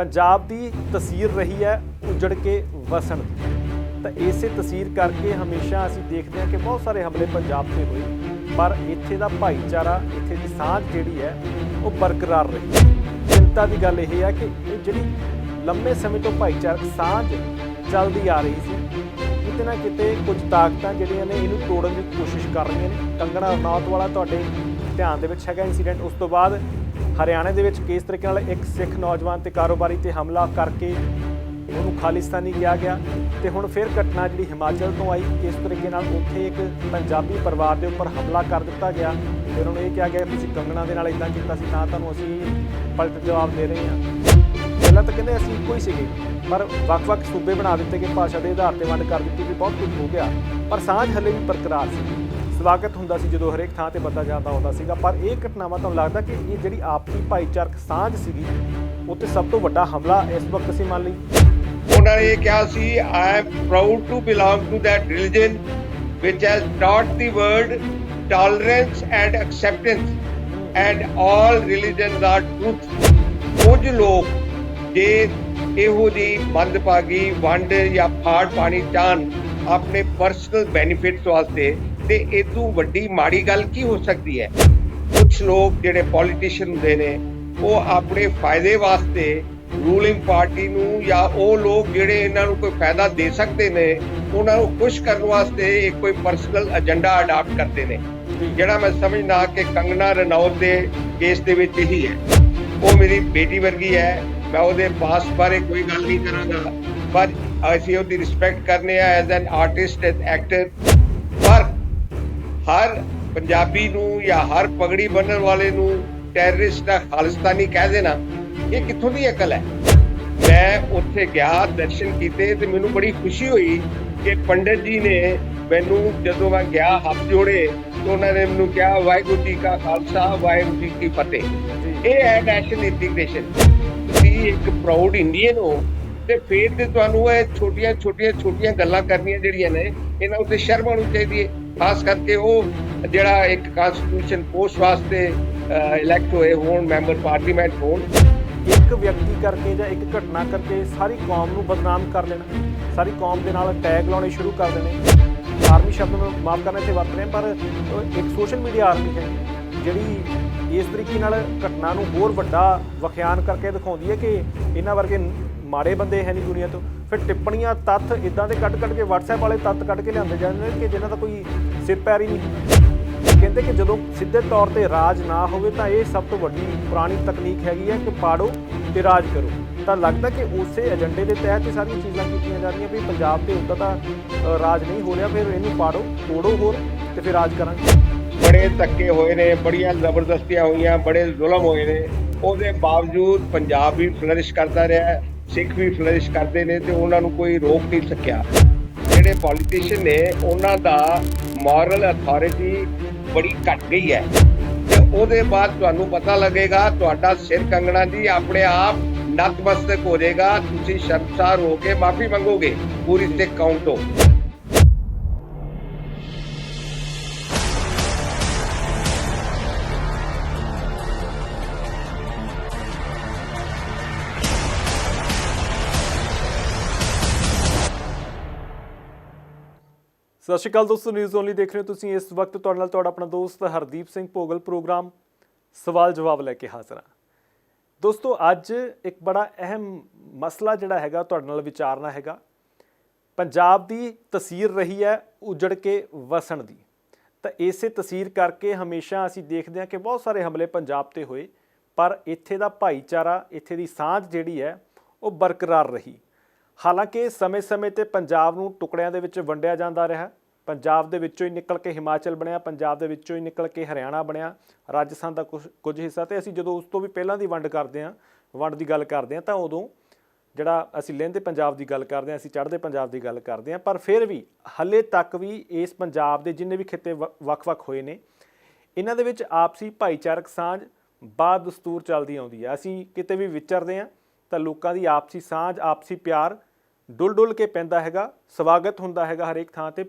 ਪੰਜਾਬ ਦੀ ਤਸਵੀਰ ਰਹੀ ਹੈ ਉਜੜ ਕੇ ਵਸਣ ਦੀ। ਤਾਂ ਇਸੇ ਤਸਵੀਰ ਕਰਕੇ ਹਮੇਸ਼ਾ ਅਸੀਂ ਦੇਖਦੇ ਹਾਂ ਕਿ ਬਹੁਤ ਸਾਰੇ ਹਮਲੇ ਪੰਜਾਬ ਤੇ ਹੋਏ, ਪਰ ਇੱਥੇ ਦਾ ਭਾਈਚਾਰਾ, ਇੱਥੇ ਦੀ ਸਾਂਝ ਜਿਹੜੀ ਹੈ, ਉਹ ਬਰਕਰਾਰ ਰਹੀ ਚਿੰਤਾ ਦੀ ਗੱਲ ਇਹ ਹੈ ਕਿ ਇਹ ਜਿਹੜੀ ਲੰਮੇ ਸਮੇਂ ਤੋਂ ਭਾਈਚਾਰਕ ਸਾਂਝ ਚੱਲਦੀ ਆ ਰਹੀ ਸੀ, ਕਿਤੇ ਨਾ ਕਿਤੇ ਕੁਝ ਤਾਕਤਾਂ ਜਿਹੜੀਆਂ ਨੇ ਇਹਨੂੰ ਤੋੜਨ ਦੀ ਕੋਸ਼ਿਸ਼ ਕਰ ਰਹੀਆਂ ਨੇ। ਕੰਗਣਾ ਰਣੌਤ ਵਾਲਾ ਤੁਹਾਡੇ ਧਿਆਨ ਦੇ ਵਿੱਚ ਹੈਗਾ ਇਨਸੀਡੈਂਟ ਉਸ ਤੋਂ ਬਾਅਦ ਹਰਿਆਣਾ ਦੇ ਵਿੱਚ ਕਿਸ ਤਰੀਕੇ ਨਾਲ ਇੱਕ ਸਿੱਖ ਨੌਜਵਾਨ ਤੇ ਕਾਰੋਬਾਰੀ ਤੇ ਹਮਲਾ ਕਰਕੇ ਉਹਨੂੰ ਖਾਲਿਸਤਾਨੀ ਕਿਹਾ ਗਿਆ ਤੇ ਹੁਣ ਫਿਰ ਘਟਨਾ ਜਿਹੜੀ ਹਿਮਾਚਲ ਤੋਂ ਆਈ, ਕਿਸ ਤਰੀਕੇ ਨਾਲ ਉੱਥੇ ਇੱਕ ਪੰਜਾਬੀ ਪਰਿਵਾਰ ਦੇ ਉੱਪਰ ਹਮਲਾ ਕਰ ਦਿੱਤਾ ਗਿਆ? ਫਿਰ ਉਹਨੂੰ ਇਹ ਕਿਹਾ ਗਿਆ, ਤੁਸੀਂ ਕੰਗਣਾ ਦੇ ਨਾਲ ਇਦਾਂ ਕੀਤਾ ਸੀ, ਤਾਂ ਤੁਹਾਨੂੰ ਅਸੀਂ ਪਲਟ ਜਵਾਬ ਦੇ ਰਹੇ ਹਾਂ। ਪਹਿਲਾਂ ਤਾਂ ਕਹਿੰਦੇ ਅਸੀਂ ਇੱਕੋ ਹੀ ਸੀਗੇ, ਪਰ ਵੱਖ-ਵੱਖ ਸੂਬੇ ਬਣਾ ਦਿੱਤੇ ਕਿ ਭਾਸ਼ਾ ਦੇ ਆਧਾਰ ਤੇ ਵੰਡ ਕਰ ਦਿੱਤੀ ਕਿ ਬਹੁਤ ਕੁਝ ਹੋ ਗਿਆ। ਪਰ ਸਾਂਝ ਹੱਲੇ ਵੀ ਬਰਕਰਾਰ ਸੀ। ਸਵਾਗਤ ਹੁੰਦਾ ਸੀ ਜਦੋਂ ਹਰੇਕ ਥਾਂ ਤੇ ਬੰਦਾ ਜਾਂਦਾ ਹੁੰਦਾ ਸੀਗਾ, ਪਰ ਇਹ ਘਟਨਾਵਾਂ ਤੁਹਾਨੂੰ ਲੱਗਦਾ ਕਿ ਇਹ ਜਿਹੜੀ ਆਪਸੀ ਭਾਈਚਾਰਕ ਸਾਂਝ ਸੀਗੀ ਉਹ ਸਭ ਤੋਂ ਵੱਡਾ ਹਮਲਾ ਇਸ ਵਕਤ ਅਸੀਂ ਮੰਨ ਲਈ? ਉਹਨਾਂ ਨੇ ਇਹ ਕਿਹਾ ਸੀ I am proud to belong to that religion which has taught the world tolerance and acceptance and all religions are truth. ਕੁਝ ਲੋਕ ਜੇ ਇਹੋ ਜੀ ਮੰਦਭਾਗੀ ਵੰਡ ਜਾਂ ਫਾੜ ਪਾਣੀ ਚਾਹਣ ਆਪਣੇ ਪਰਸਨਲ ਬੈਨੀਫਿਟਸ ਵਾਸਤੇ ਤੇ ਇਹ ਤੋਂ ਵੱਡੀ ਮਾੜੀ ਗੱਲ ਕੀ ਹੋ ਸਕਦੀ ਹੈ? ਕੁਝ ਲੋਕ ਜਿਹੜੇ ਪੋਲੀਟੀਸ਼ੀਅਨ ਹੁੰਦੇ ਨੇ, ਉਹ ਆਪਣੇ ਫਾਇਦੇ ਵਾਸਤੇ ਰੂਲਿੰਗ ਪਾਰਟੀ ਨੂੰ ਜਾਂ ਉਹ ਲੋਕ ਜਿਹੜੇ ਇਹਨਾਂ ਨੂੰ ਕੋਈ ਫਾਇਦਾ ਦੇ ਸਕਦੇ ਨੇ, ਉਹਨਾਂ ਨੂੰ ਖੁਸ਼ ਕਰਨ ਵਾਸਤੇ ਇੱਕ ਕੋਈ ਪਰਸਨਲ ਏਜੰਡਾ ਅਡਾਪਟ ਕਰਦੇ ਨੇ। ਜਿਹੜਾ ਮੈਂ ਸਮਝਦਾ ਕਿ ਕੰਗਨਾ ਰਣੌਤ ਦੇ ਕੇਸ ਦੇ ਵਿੱਚ ਹੀ ਹੈ। ਉਹ ਮੇਰੀ ਬੇਟੀ ਵਰਗੀ ਹੈ, ਮੈਂ ਉਹਦੇ ਪਾਸ ਬਾਰੇ ਕੋਈ ਗੱਲ ਨਹੀਂ ਕਰਾਂਗਾ। ਪਰ ਅਸੀਂ ਉਹਦੀ ਰਿਸਪੈਕਟ ਕਰਨੇ ਆ as an artist as actor ਹਰ ਪੰਜਾਬੀ ਨੂੰ ਜਾਂ ਹਰ ਪਗੜੀ ਬੰਨਣ ਵਾਲੇ ਨੂੰ ਟੈਰਰਿਸਟ ਦਾ ਖਾਲਿਸਤਾਨੀ ਕਹਿ ਦੇਣਾ, ਇਹ ਕਿੱਥੋਂ ਦੀ ਅਕਲ ਹੈ? ਮੈਂ ਉੱਥੇ ਗਿਆ, ਦਰਸ਼ਨ ਕੀਤੇ ਤੇ ਮੈਨੂੰ ਬੜੀ ਖੁਸ਼ੀ ਹੋਈ ਕਿ ਪੰਡਤ ਜੀ ਨੇ ਮੈਨੂੰ ਜਦੋਂ ਮੈਂ ਗਿਆ ਹੱਥ ਜੋੜੇ ਤਾਂ ਉਹਨਾਂ ਨੇ ਮੈਨੂੰ ਕਿਹਾ, ਵਾਹਿਗੁਰੂ ਜੀ ਕਾ ਖਾਲਸਾ, ਵਾਹਿਗੁਰੂ ਜੀ ਕੀ ਫਤਿਹ। ਇਹ ਹੈ ਨੈਸ਼ਨਲ ਇੰਟੀਗ੍ਰੇਸ਼ਨ ਤੁਸੀਂ ਇੱਕ ਪ੍ਰਾਊਡ ਇੰਡੀਅਨ ਹੋ ਤੇ ਫਿਰ ਤੇ ਤੁਹਾਨੂੰ ਇਹ ਛੋਟੀਆਂ ਛੋਟੀਆਂ ਛੋਟੀਆਂ ਗੱਲਾਂ ਕਰਨੀਆਂ ਜਿਹੜੀਆਂ ਨੇ, ਇਹਨਾਂ ਉੱਤੇ ਸ਼ਰਮ ਆਉਣੀ ਚਾਹੀਦੀ ਹੈ। ਖਾਸ ਕਰਕੇ ਉਹ ਜਿਹੜਾ ਇੱਕ ਕਨਸਟੀਟਿਊਸ਼ਨ ਪੋਸਟ ਵਾਸਤੇ ਇਲੈਕਟ ਹੋਏ ਹੋਣ ਮੈਂਬਰ ਪਾਰਲੀਮੈਂਟ ਹੋਣ। ਇੱਕ ਵਿਅਕਤੀ ਕਰਕੇ ਜਾਂ ਇੱਕ ਘਟਨਾ ਕਰਕੇ ਸਾਰੀ ਕੌਮ ਨੂੰ ਬਦਨਾਮ ਕਰ ਲੈਣਾ। ਸਾਰੀ ਕੌਮ ਦੇ ਨਾਲ ਟੈਗ ਲਾਉਣੇ ਸ਼ੁਰੂ ਕਰ ਦੇਣੇ। ਆਰਮੀ ਸ਼ਬਦ ਨੂੰ ਮਾਫ ਕਰਨਾ ਤੇ ਵਰਤ ਰਹੇ ਪਰ ਇੱਕ ਸੋਸ਼ਲ ਮੀਡੀਆ ਆਰਮੀ ਹੈ। ਜਿਹੜੀ ਇਸ ਤਰੀਕੇ ਨਾਲ ਘਟਨਾ ਨੂੰ ਹੋਰ ਵੱਡਾ ਵਿਖਿਆਨ ਕਰਕੇ ਦਿਖਾਉਂਦੀ ਹੈ ਕਿ ਇਹਨਾਂ ਵਰਗੇ ਮਾੜੇ ਬੰਦੇ ਹੈ ਨਹੀਂ ਦੁਨੀਆ ਤੋਂ। ਫਿਰ ਟਿੱਪਣੀਆਂ ਤੱਥ ਇਦਾਂ ਦੇ ਕੱਢ ਕੱਢ ਕੇ WhatsApp ਵਾਲੇ ਤੱਥ ਕੱਢ ਕੇ ਲਿਆਉਂਦੇ ਜਾਂਦੇ ਨੇ ਕਿ ਜਿਨ੍ਹਾਂ ਦਾ ਕੋਈ ਸਿਰ ਪੈਰ ਹੀ ਨਹੀਂ। ਕਹਿੰਦੇ ਕਿ ਜਦੋਂ ਸਿੱਧੇ ਤੌਰ ਤੇ ਰਾਜ ਨਾ ਹੋਵੇ ਤਾਂ ਇਹ ਸਭ ਤੋਂ ਵੱਡੀ ਪੁਰਾਣੀ ਤਕਨੀਕ ਹੈਗੀ ਹੈ ਕਿ ਪਾੜੋ ਤੇ ਰਾਜ ਕਰੋ। ਤਾਂ ਲੱਗਦਾ ਕਿ ਉਸੇ ਏਜੰਡੇ ਦੇ ਤਹਿਤ ਇਹ ਸਾਰੀਆਂ ਚੀਜ਼ਾਂ ਕੀਤੀਆਂ ਜਾ ਰਹੀਆਂ ਵੀ ਪੰਜਾਬ ਤੇ ਉੱਦਾਂ ਦਾ ਰਾਜ ਨਹੀਂ ਹੋ ਰਿਹਾ, ਫਿਰ ਇਹਨੂੰ ਪਾੜੋ, ਤੋੜੋ ਹੋਰ ਤੇ ਫਿਰ ਰਾਜ ਕਰਾਂਗੇ। ਬੜੇ ਧੱਕੇ ਹੋਏ ਨੇ, ਬੜੀਆਂ ਜ਼ਬਰਦਸਤੀਆਂ ਹੋਈਆਂ, ਬੜੇ ਜ਼ੁਲਮ ਹੋਏ ਨੇ। ਉਹਦੇ ਬਾਵਜੂਦ ਪੰਜਾਬ ਵੀ ਫਲਰਿਸ਼ ਕਰਦਾ ਰਿਹਾ ਸਿੱਖ ਵੀ ਫਲਰਿਸ਼ ਕਰਦੇ ਨੇ ਤੇ ਉਹਨਾਂ ਨੂੰ ਕੋਈ ਰੋਕ ਨਹੀਂ ਸਕਿਆ। ਜਿਹੜੇ ਪੋਲੀਟੀਸ਼ੀਅਨ ਨੇ, ਉਹਨਾਂ ਦਾ ਮੋਰਲ ਅਥਾਰਟੀ ਬੜੀ ਘਟ ਗਈ ਹੈ। ਤੇ ਉਹਦੇ ਬਾਅਦ ਤੁਹਾਨੂੰ ਪਤਾ ਲੱਗੇਗਾ, ਤੁਹਾਡਾ ਸਿਰ ਕੰਗਣਾ ਜੀ ਆਪਣੇ ਆਪ ਨਤਮਸਤਕ ਹੋ ਜਾਏਗਾ। ਤੁਸੀਂ ਸ਼ਰਮਸਾਰ ਹੋ ਕੇ ਮਾਫੀ ਮੰਗੋਗੇ ਪੂਰੀ ਸਿੱਖ ਕੌਮ ਤੋਂ ਸਤਿ ਸ਼੍ਰੀ ਅਕਾਲ ਦੋਸਤੋ ਨਿਊਜ਼ ਓਨਲੀ ਦੇਖ ਰਹੇ ਹੋ ਤੁਸੀਂ ਇਸ ਵਕਤ ਤੁਹਾਡੇ ਨਾਲ ਤੁਹਾਡਾ ਆਪਣਾ ਦੋਸਤ ਹਰਦੀਪ ਸਿੰਘ ਭੋਗਲ ਪ੍ਰੋਗਰਾਮ, ਸਵਾਲ ਜਵਾਬ ਲੈ ਕੇ ਹਾਜ਼ਰ ਹਾਂ। ਦੋਸਤੋ, ਅੱਜ ਇੱਕ ਬੜਾ ਅਹਿਮ ਮਸਲਾ ਜਿਹੜਾ ਹੈਗਾ ਤੁਹਾਡੇ ਨਾਲ ਵਿਚਾਰਨਾ ਹੈਗਾ। ਪੰਜਾਬ ਦੀ ਤਸਵੀਰ ਰਹੀ ਹੈ ਉਜੜ ਕੇ ਵਸਣ ਦੀ। ਤਾਂ ਇਸੇ ਤਸਵੀਰ ਕਰਕੇ ਹਮੇਸ਼ਾ ਅਸੀਂ ਦੇਖਦੇ ਹਾਂ ਕਿ ਬਹੁਤ ਸਾਰੇ ਹਮਲੇ ਪੰਜਾਬ ਤੇ ਹੋਏ, ਪਰ ਇੱਥੇ ਦਾ ਭਾਈਚਾਰਾ, ਇੱਥੇ ਦੀ ਸਾਂਝ ਜਿਹੜੀ ਹੈ, ਉਹ ਬਰਕਰਾਰ ਰਹੀ। ਹਾਲਾਂਕਿ ਸਮੇਂ-ਸਮੇਂ ਤੇ ਪੰਜਾਬ ਨੂੰ ਟੁਕੜਿਆਂ ਦੇ ਵਿੱਚ ਵੰਡਿਆ ਜਾਂਦਾ ਰਿਹਾ। ਪੰਜਾਬ ਦੇ ਵਿੱਚੋਂ ਹੀ ਨਿਕਲ ਕੇ ਹਿਮਾਚਲ ਬਣਿਆ, ਪੰਜਾਬ ਦੇ ਵਿੱਚੋਂ ਹੀ ਨਿਕਲ ਕੇ ਹਰਿਆਣਾ ਬਣਿਆ, ਰਾਜਸਥਾਨ ਦਾ ਕੁਝ ਕੁਝ ਹਿੱਸਾ। ਤੇ ਅਸੀਂ ਜਦੋਂ ਉਸ ਤੋਂ ਵੀ ਪਹਿਲਾਂ ਦੀ ਵੰਡ ਕਰਦੇ ਹਾਂ, ਵੰਡ ਦੀ ਗੱਲ ਕਰਦੇ ਹਾਂ, ਤਾਂ ਉਦੋਂ ਜਿਹੜਾ ਅਸੀਂ ਲਹਿੰਦੇ ਪੰਜਾਬ ਦੀ ਗੱਲ ਕਰਦੇ ਹਾਂ, ਅਸੀਂ ਚੜ੍ਹਦੇ ਪੰਜਾਬ ਦੀ ਗੱਲ ਕਰਦੇ ਹਾਂ, ਪਰ ਫਿਰ ਵੀ ਹੱਲੇ ਤੱਕ ਵੀ ਇਸ ਪੰਜਾਬ ਦੇ ਜਿੰਨੇ ਵੀ ਖਿੱਤੇ ਵ- ਵੱਖ-ਵੱਖ ਹੋਏ ਨੇ, ਇਹਨਾਂ ਦੇ ਵਿੱਚ ਆਪਸੀ ਭਾਈਚਾਰਕ ਸਾਂਝ ਬਾਦ ਦਸਤੂਰ ਚੱਲਦੀ ਆਉਂਦੀ ਹੈ ਅਸੀਂ ਕਿਤੇ ਵੀ ਵਿਚਰਦੇ ਹਾਂ, ਤਾਂ ਲੋਕਾਂ ਦੀ ਆਪਸੀ ਸਾਂਝ, ਆਪਸੀ ਪਿਆਰ ਡੁੱਲ ਡੁੱਲ ਕੇ ਪੈਂਦਾ ਹੈਗਾ, ਸਵਾਗਤ ਹੁੰਦਾ ਹੈਗਾ ਹਰੇਕ ਥਾਂ ਤੇ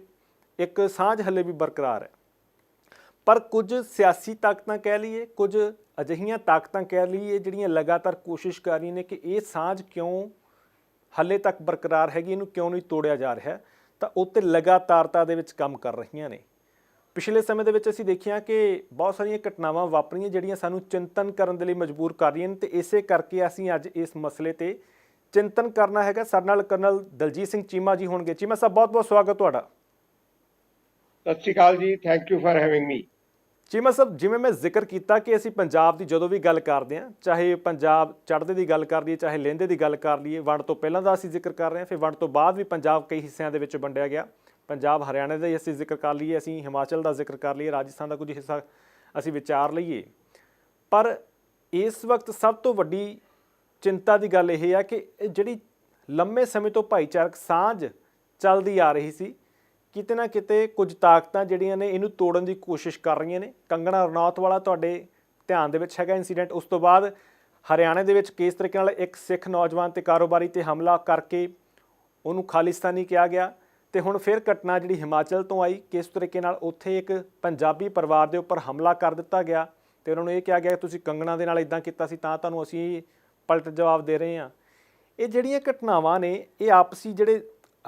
ਇੱਕ ਸਾਂਝ ਹੱਲੇ ਵੀ ਬਰਕਰਾਰ ਹੈ। ਪਰ ਕੁਝ ਸਿਆਸੀ ਤਾਕਤਾਂ ਕਹਿ ਲਈਏ, ਕੁਝ ਅਜਿਹੀਆਂ ਤਾਕਤਾਂ ਕਹਿ ਲਈਏ ਜਿਹੜੀਆਂ ਲਗਾਤਾਰ ਕੋਸ਼ਿਸ਼ ਕਰ ਰਹੀਆਂ ਨੇ ਕਿ ਇਹ ਸਾਂਝ ਕਿਉਂ ਹਾਲੇ ਤੱਕ ਬਰਕਰਾਰ ਹੈਗੀ, ਇਹਨੂੰ ਕਿਉਂ ਨਹੀਂ ਤੋੜਿਆ ਜਾ ਰਿਹਾ, ਤਾਂ ਉੱਤੇ ਲਗਾਤਾਰਤਾ ਦੇ ਵਿੱਚ ਕੰਮ ਕਰ ਰਹੀਆਂ ਨੇ। ਪਿਛਲੇ ਸਮੇਂ ਦੇ ਵਿੱਚ ਅਸੀਂ ਦੇਖਿਆ ਕਿ ਬਹੁਤ ਸਾਰੀਆਂ ਘਟਨਾਵਾਂ ਵਾਪਰੀਆਂ ਜਿਹੜੀਆਂ ਸਾਨੂੰ ਚਿੰਤਨ ਕਰਨ ਦੇ ਲਈ ਮਜਬੂਰ ਕਰ ਰਹੀਆਂ ਨੇ ਤੇ ਇਸੇ ਕਰਕੇ ਅਸੀਂ ਅੱਜ ਇਸ ਮਸਲੇ ਤੇ ਚਿੰਤਨ ਕਰਨਾ ਹੈਗਾ। ਸਾਡੇ ਨਾਲ ਕਰਨਲ ਦਲਜੀਤ ਸਿੰਘ ਚੀਮਾ ਜੀ ਹੋਣਗੇ। ਚੀਮਾ ਸਾਹਿਬ ਬਹੁਤ ਬਹੁਤ ਸਵਾਗਤ ਤੁਹਾਡਾ। ਸਤਿ ਸ਼੍ਰੀ ਅਕਾਲ ਜੀ thank you for having me Cheema Sahib ਜਿਵੇਂ ਮੈਂ ਜ਼ਿਕਰ ਕੀਤਾ ਕਿ ਅਸੀਂ ਪੰਜਾਬ ਦੀ ਜਦੋਂ ਵੀ ਗੱਲ ਕਰਦੇ ਹਾਂ, ਚਾਹੇ ਪੰਜਾਬ ਚੜ੍ਹਦੇ ਦੀ ਗੱਲ ਕਰ ਲਈਏ, ਚਾਹੇ ਲਹਿੰਦੇ ਦੀ ਗੱਲ ਕਰ ਲਈਏ, ਵੰਡ ਤੋਂ ਪਹਿਲਾਂ ਦਾ ਅਸੀਂ ਜ਼ਿਕਰ ਕਰ ਰਹੇ ਹਾਂ, ਫਿਰ ਵੰਡ ਤੋਂ ਬਾਅਦ ਵੀ ਪੰਜਾਬ ਕਈ ਹਿੱਸਿਆਂ ਦੇ ਵਿੱਚ ਵੰਡਿਆ ਗਿਆ। ਪੰਜਾਬ ਹਰਿਆਣਾ ਦਾ ਹੀ ਅਸੀਂ ਜ਼ਿਕਰ ਕਰ ਲਈਏ, ਅਸੀਂ ਹਿਮਾਚਲ ਦਾ ਜ਼ਿਕਰ ਕਰ ਲਈਏ, ਰਾਜਸਥਾਨ ਦਾ ਕੁਝ ਹਿੱਸਾ ਅਸੀਂ ਵਿਚਾਰ ਲਈਏ। ਪਰ ਇਸ ਵਕਤ ਸਭ ਤੋਂ ਵੱਡੀ ਚਿੰਤਾ ਦੀ ਗੱਲ ਇਹ ਹੈ ਕਿ ਇਹ ਜਿਹੜੀ ਲੰਮੇ ਸਮੇਂ ਤੋਂ ਭਾਈਚਾਰਕ ਸਾਂਝ ਚੱਲਦੀ ਆ ਰਹੀ ਸੀ ਕਿਤੇ ਨਾ ਕਿਤੇ ਕੁਝ ਤਾਕਤਾਂ ਜਿਹੜੀਆਂ ਨੇ ਇਹਨੂੰ ਤੋੜਨ ਦੀ ਕੋਸ਼ਿਸ਼ ਕਰ ਰਹੀਆਂ ਨੇ। ਕੰਗਣਾ ਰਣੌਤ ਵਾਲਾ ਤੁਹਾਡੇ ਧਿਆਨ ਦੇ ਵਿੱਚ ਹੈਗਾ ਇਨਸੀਡੈਂਟ ਉਸ ਤੋਂ ਬਾਅਦ ਹਰਿਆਣਾ ਦੇ ਵਿੱਚ ਕਿਸ ਤਰੀਕੇ ਨਾਲ ਇੱਕ ਸਿੱਖ ਨੌਜਵਾਨ ਤੇ ਕਾਰੋਬਾਰੀ ਤੇ ਹਮਲਾ ਕਰਕੇ ਉਹਨੂੰ ਖਾਲਿਸਤਾਨੀ ਕਿਹਾ ਗਿਆ ਤੇ ਹੁਣ ਫਿਰ ਘਟਨਾ ਜਿਹੜੀ ਹਿਮਾਚਲ ਤੋਂ ਆਈ, ਕਿਸ ਤਰੀਕੇ ਨਾਲ ਉੱਥੇ ਇੱਕ ਪੰਜਾਬੀ ਪਰਿਵਾਰ ਦੇ ਉੱਪਰ ਹਮਲਾ ਕਰ ਦਿੱਤਾ ਗਿਆ ਤੇ ਉਹਨਾਂ ਨੂੰ ਇਹ ਕਿਹਾ ਗਿਆ ਕਿ ਤੁਸੀਂ ਕੰਗਣਾ ਦੇ ਨਾਲ ਇਦਾਂ ਕੀਤਾ ਸੀ ਤਾਂ ਤੁਹਾਨੂੰ ਅਸੀਂ ਪਲਟ ਜਵਾਬ ਦੇ ਰਹੇ ਹਾਂ। ਇਹ ਜਿਹੜੀਆਂ ਘਟਨਾਵਾਂ ਨੇ, ਇਹ ਆਪਸੀ ਜਿਹੜੇ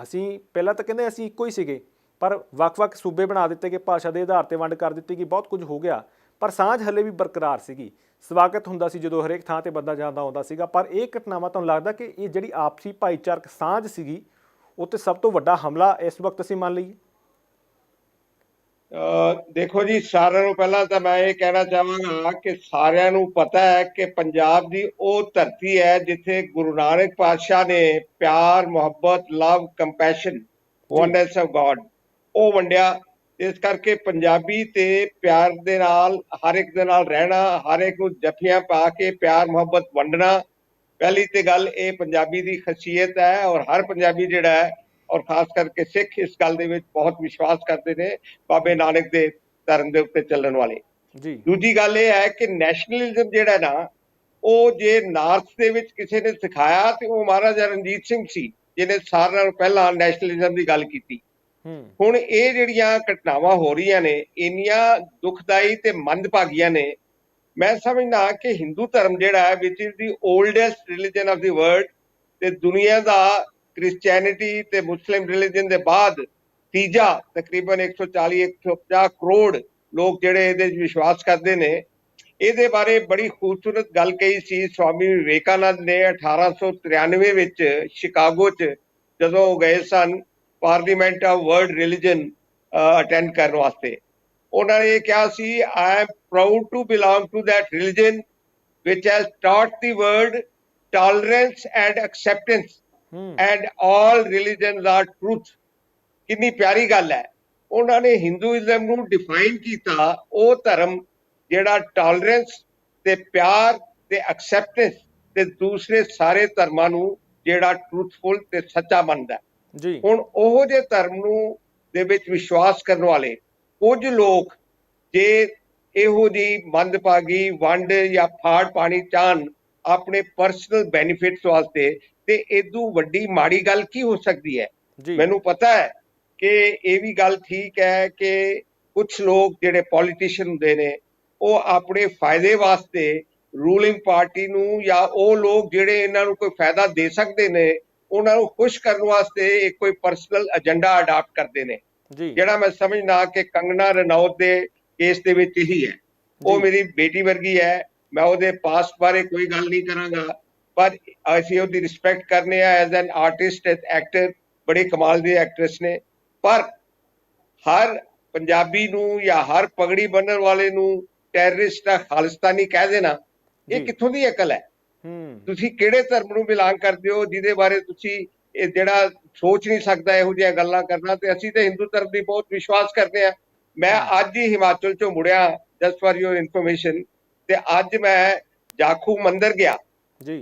ਅਸੀਂ ਪਹਿਲਾਂ ਤਾਂ ਕਹਿੰਦੇ ਅਸੀਂ ਇੱਕੋ ਹੀ ਸੀਗੇ। ਪਰ ਵੱਖ-ਵੱਖ ਸੂਬੇ ਬਣਾ ਦਿੱਤੇ ਗਏ ਭਾਸ਼ਾ ਦੇ ਆਧਾਰ ਤੇ ਵੰਡ ਕਰ ਦਿੱਤੀ ਗਈ ਬਹੁਤ ਕੁਝ ਹੋ ਗਿਆ। ਪਰ ਸਾਂਝ ਹੱਲੇ ਵੀ ਬਰਕਰਾਰ ਸੀਗੀ। ਸਵਾਗਤ ਹੁੰਦਾ ਸੀ ਜਦੋਂ ਹਰੇਕ ਥਾਂ ਤੇ ਬੰਦਾ ਜਾਂਦਾ ਆਉਂਦਾ ਸੀਗਾ। ਪਰ ਇਹ ਘਟਨਾਵਾਂ ਤੁਹਾਨੂੰ ਲੱਗਦਾ ਕਿ ਇਹ ਜਿਹੜੀ ਆਪਸੀ ਭਾਈਚਾਰਕ ਸਾਂਝ ਸੀਗੀ ਉਹ ਤੇ ਸਭ ਤੋਂ ਵੱਡਾ ਹਮਲਾ ਇਸ ਵਕਤ ਅਸੀਂ ਮੰਨ ਲਈਏ? ਦੇਖੋ ਜੀ ਸਾਰਿਆਂ ਨੂੰ ਪਹਿਲਾਂ ਤਾਂ ਮੈਂ ਇਹ ਕਹਿਣਾ ਚਾਹਾਂਗਾ ਕਿ ਸਾਰਿਆਂ ਨੂੰ ਪਤਾ ਹੈ ਕਿ ਪੰਜਾਬ ਦੀ ਉਹ ਧਰਤੀ ਹੈ ਜਿੱਥੇ ਗੁਰੂ ਨਾਨਕ ਪਾਤਸ਼ਾਹ ਨੇ ਪਿਆਰ ਮੁਹੱਬਤ love compassion oneness of God ਉਹ ਵੰਡਿਆ। ਇਸ ਕਰਕੇ ਪੰਜਾਬੀ ਤੇ ਪਿਆਰ ਦੇ ਨਾਲ ਹਰ ਇੱਕ ਦੇ ਨਾਲ ਰਹਿਣਾ ਹਰ ਇੱਕ ਨੂੰ ਜੱਫੀਆਂ ਪਾ ਕੇ ਪਿਆਰ ਮੁਹੱਬਤ ਵੰਡਣਾ ਪਹਿਲੀ ਤੇ ਗੱਲ ਇਹ ਪੰਜਾਬੀ ਦੀ ਖਸੀਅਤ ਹੈ ਔਰ ਹਰ ਪੰਜਾਬੀ ਜਿਹੜਾ ਹੈ ਔਰ ਖਾਸ ਕਰਕੇ ਸਿੱਖ ਇਸ ਗੱਲ ਦੇ ਵਿੱਚ ਬਹੁਤ ਵਿਸ਼ਵਾਸ ਕਰਦੇ ਨੇ ਬਾਬੇ ਨਾਨਕ ਦੇ ਧਰਮ ਦੇ ਉੱਤੇ ਚੱਲਣ ਵਾਲੇ। ਜੀ। ਦੂਜੀ ਗੱਲ ਇਹ ਹੈ ਕਿ ਨੈਸ਼ਨਲਿਜ਼ਮ ਜਿਹੜਾ ਨਾ ਉਹ ਜੇ ਨਾਰਥ ਦੇ ਵਿੱਚ ਕਿਸੇ ਨੇ ਸਿਖਾਇਆ ਤੇ ਉਹ ਮਹਾਰਾਜਾ ਰਣਜੀਤ ਸਿੰਘ ਸੀ ਜਿਹਨੇ ਸਾਰਿਆਂ ਨਾਲੋਂ ਪਹਿਲਾਂ ਨੈਸ਼ਨਲਿਜ਼ਮ ਦੀ ਗੱਲ ਕੀਤੀ। ਹੁਣ ਇਹ ਜਿਹੜੀਆਂ ਘਟਨਾਵਾਂ ਹੋ ਰਹੀਆਂ ਨੇ, ਇੰਨੀਆਂ ਦੁਖਦਾਈ ਤੇ ਮੰਦਭਾਗੀਆਂ ਨੇ, ਮੈਂ ਸਮਝਦਾ ਕਿ ਹਿੰਦੂ ਧਰਮ ਜਿਹੜਾ ਹੈ ਵਿਚ is the oldest religion of the world ਤੇ ਦੁਨੀਆ ਦਾ ਕ੍ਰਿਸਚੀਅਨਿਟੀ ਤੇ ਮੁਸਲਿਮ ਰਿਲੀਜਨ ਦੇ ਬਾਅਦ ਤੀਜਾ, ਤਕਰੀਬਨ 140 150 ਕਰੋੜ ਲੋਕ ਜਿਹੜੇ ਇਹਦੇ ਵਿੱਚ ਵਿਸ਼ਵਾਸ ਕਰਦੇ ਨੇ। ਇਹਦੇ ਬਾਰੇ ਬੜੀ ਖੂਬਸੂਰਤ ਗੱਲ ਕਹੀ ਸੀ ਸਵਾਮੀ ਵਿਵੇਕਾਨੰਦ ਨੇ 1893 ਵਿੱਚ ਸ਼ਿਕਾਗੋ 'ਚ, ਜਦੋਂ ਉਹ ਗਏ ਸਨ। Parliament of world religion attend ਕਰਨ ਵਾਸਤੇ। ਉਹਨਾਂ ਨੇ ਕਿਹਾ ਸੀ I am proud to belong to that religion which has taught the world tolerance and acceptance ਹੂੰ। and all religions are truth. ਕਿੰਨੀ ਪਿਆਰੀ ਗੱਲ ਹੈ। ਉਹਨਾਂ ਨੇ ਹਿੰਦੂਇਜ਼ਮ ਨੂੰ ਡਿਫਾਈਨ ਕੀਤਾ ਉਹ ਧਰਮ ਜਿਹੜਾ ਟੋਲਰੈਂਸ ਤੇ ਪਿਆਰ ਤੇ ਐਕਸੈਪਟੈਂਸ ਤੇ ਦੂਸਰੇ ਸਾਰੇ ਧਰਮਾਂ ਨੂੰ ਜਿਹੜਾ ਟਰੂਥਫੁਲ ਤੇ ਸੱਚਾ ਮੰਨਦਾ ਹੈ। ਜੀ। ਹੁਣ ਉਹ ਜੇ ਧਰਮ ਨੂੰ ਦੇ ਵਿੱਚ ਵਿਸ਼ਵਾਸ ਕਰਨ ਵਾਲੇ ਕੁਝ ਲੋਕ ਜੇ ਇਹੋ ਜੀ ਮੰਦਭਾਗੀ ਵੰਡ ਜਾਂ ਫਾੜ ਪਾਣੀ ਚਾਹਨ ਆਪਣੇ ਪਰਸਨਲ ਬੈਨੀਫਿਟਸ ਵਾਸਤੇ ਤੇ ਇਦੋਂ ਵੱਡੀ ਮਾੜੀ ਗੱਲ ਕੀ ਹੋ ਸਕਦੀ ਹੈ? ਮੈਨੂੰ ਪਤਾ ਹੈ ਕਿ ਇਹ ਵੀ ਗੱਲ ਠੀਕ ਹੈ ਕਿ ਕੁਝ ਲੋਕ ਜਿਹੜੇ ਪੋਲੀਟੀਸ਼ੀਅਨ ਹੁੰਦੇ ਨੇ ਉਹ ਆਪਣੇ ਫਾਇਦੇ ਵਾਸਤੇ ਰੂਲਿੰਗ ਪਾਰਟੀ ਨੂੰ ਜਾਂ ਉਹ ਲੋਕ ਜਿਹੜੇ ਇਹਨਾਂ ਨੂੰ ਕੋਈ ਫਾਇਦਾ ਦੇ ਸਕਦੇ ਨੇ ਉਹਨਾਂ ਨੂੰ ਖੁਸ਼ ਕਰਨ ਵਾਸਤੇ ਕੋਈ ਪਰਸਨਲ ਏਜੰਡਾ ਅਡਾਪਟ ਕਰਦੇ ਨੇ। ਜਿਹੜਾ ਮੈਂ ਸਮਝਦਾ ਕਿ ਕੰਗਨਾ ਰਣੌਤ ਦੇ ਕੇਸ ਦੇ ਵਿੱਚ ਇਹੀ ਹੈ। ਉਹ। ਮੇਰੀ ਬੇਟੀ ਵਰਗੀ ਹੈ। ਮੈਂ ਉਹਦੇ ਪਾਸਟ ਬਾਰੇ ਕੋਈ ਗੱਲ ਨਹੀਂ ਕਰਾਂਗਾ। ਪਰ ਅਸੀਂ ਉਹਦੀ ਰਿਸਪੈਕਟ ਕਰਨੇ ਆ as an artist as actor ਬੜੇ ਕਮਾਲ ਦੇ ਐਕਟਰੈਸ ਨੇ। ਪਰ ਹਰ ਪੰਜਾਬੀ ਨੂੰ ਜਾਂ ਹਰ ਪਗੜੀ ਬੰਨਣ ਵਾਲੇ ਨੂੰ ਟੈਰਰਿਸਟ ਜਾਂ ਖਾਲਿਸਤਾਨੀ ਕਹਿ ਦੇਣਾ ਇਹ। ਕਿੱਥੋਂ ਦੀ ਅਕਲ ਹੈ ਹੂੰ? ਤੁਸੀਂ ਕਿਹੜੇ ਧਰਮ ਨੂੰ ਬਿਲੋਂਗ ਕਰਦੇ ਹੋ ਜਿਹਦੇ ਬਾਰੇ ਤੁਸੀਂ ਇਹ ਜਿਹੜਾ ਸੋਚ ਨਹੀਂ ਸਕਦਾ ਇਹੋ ਜਿਹੀਆਂ ਗੱਲਾਂ ਕਰਨਾ ਤੇ ਅਸੀਂ ਤੇ ਹਿੰਦੂ ਧਰਮ ਦੀ ਬਹੁਤ ਵਿਸ਼ਵਾਸ ਕਰਦੇ ਆ ਮੈਂ ਅੱਜ ਹੀ ਹਿਮਾਚਲ ਚੋਂ ਮੁੜਿਆ ਜਸਟ ਫॉर ਯੋਰ ਇਨਫੋਰਮੇਸ਼ਨ ਤੇ ਅੱਜ ਮੈਂ ਜਾਖੂ ਮੰਦਿਰ ਗਿਆ। ਜੀ।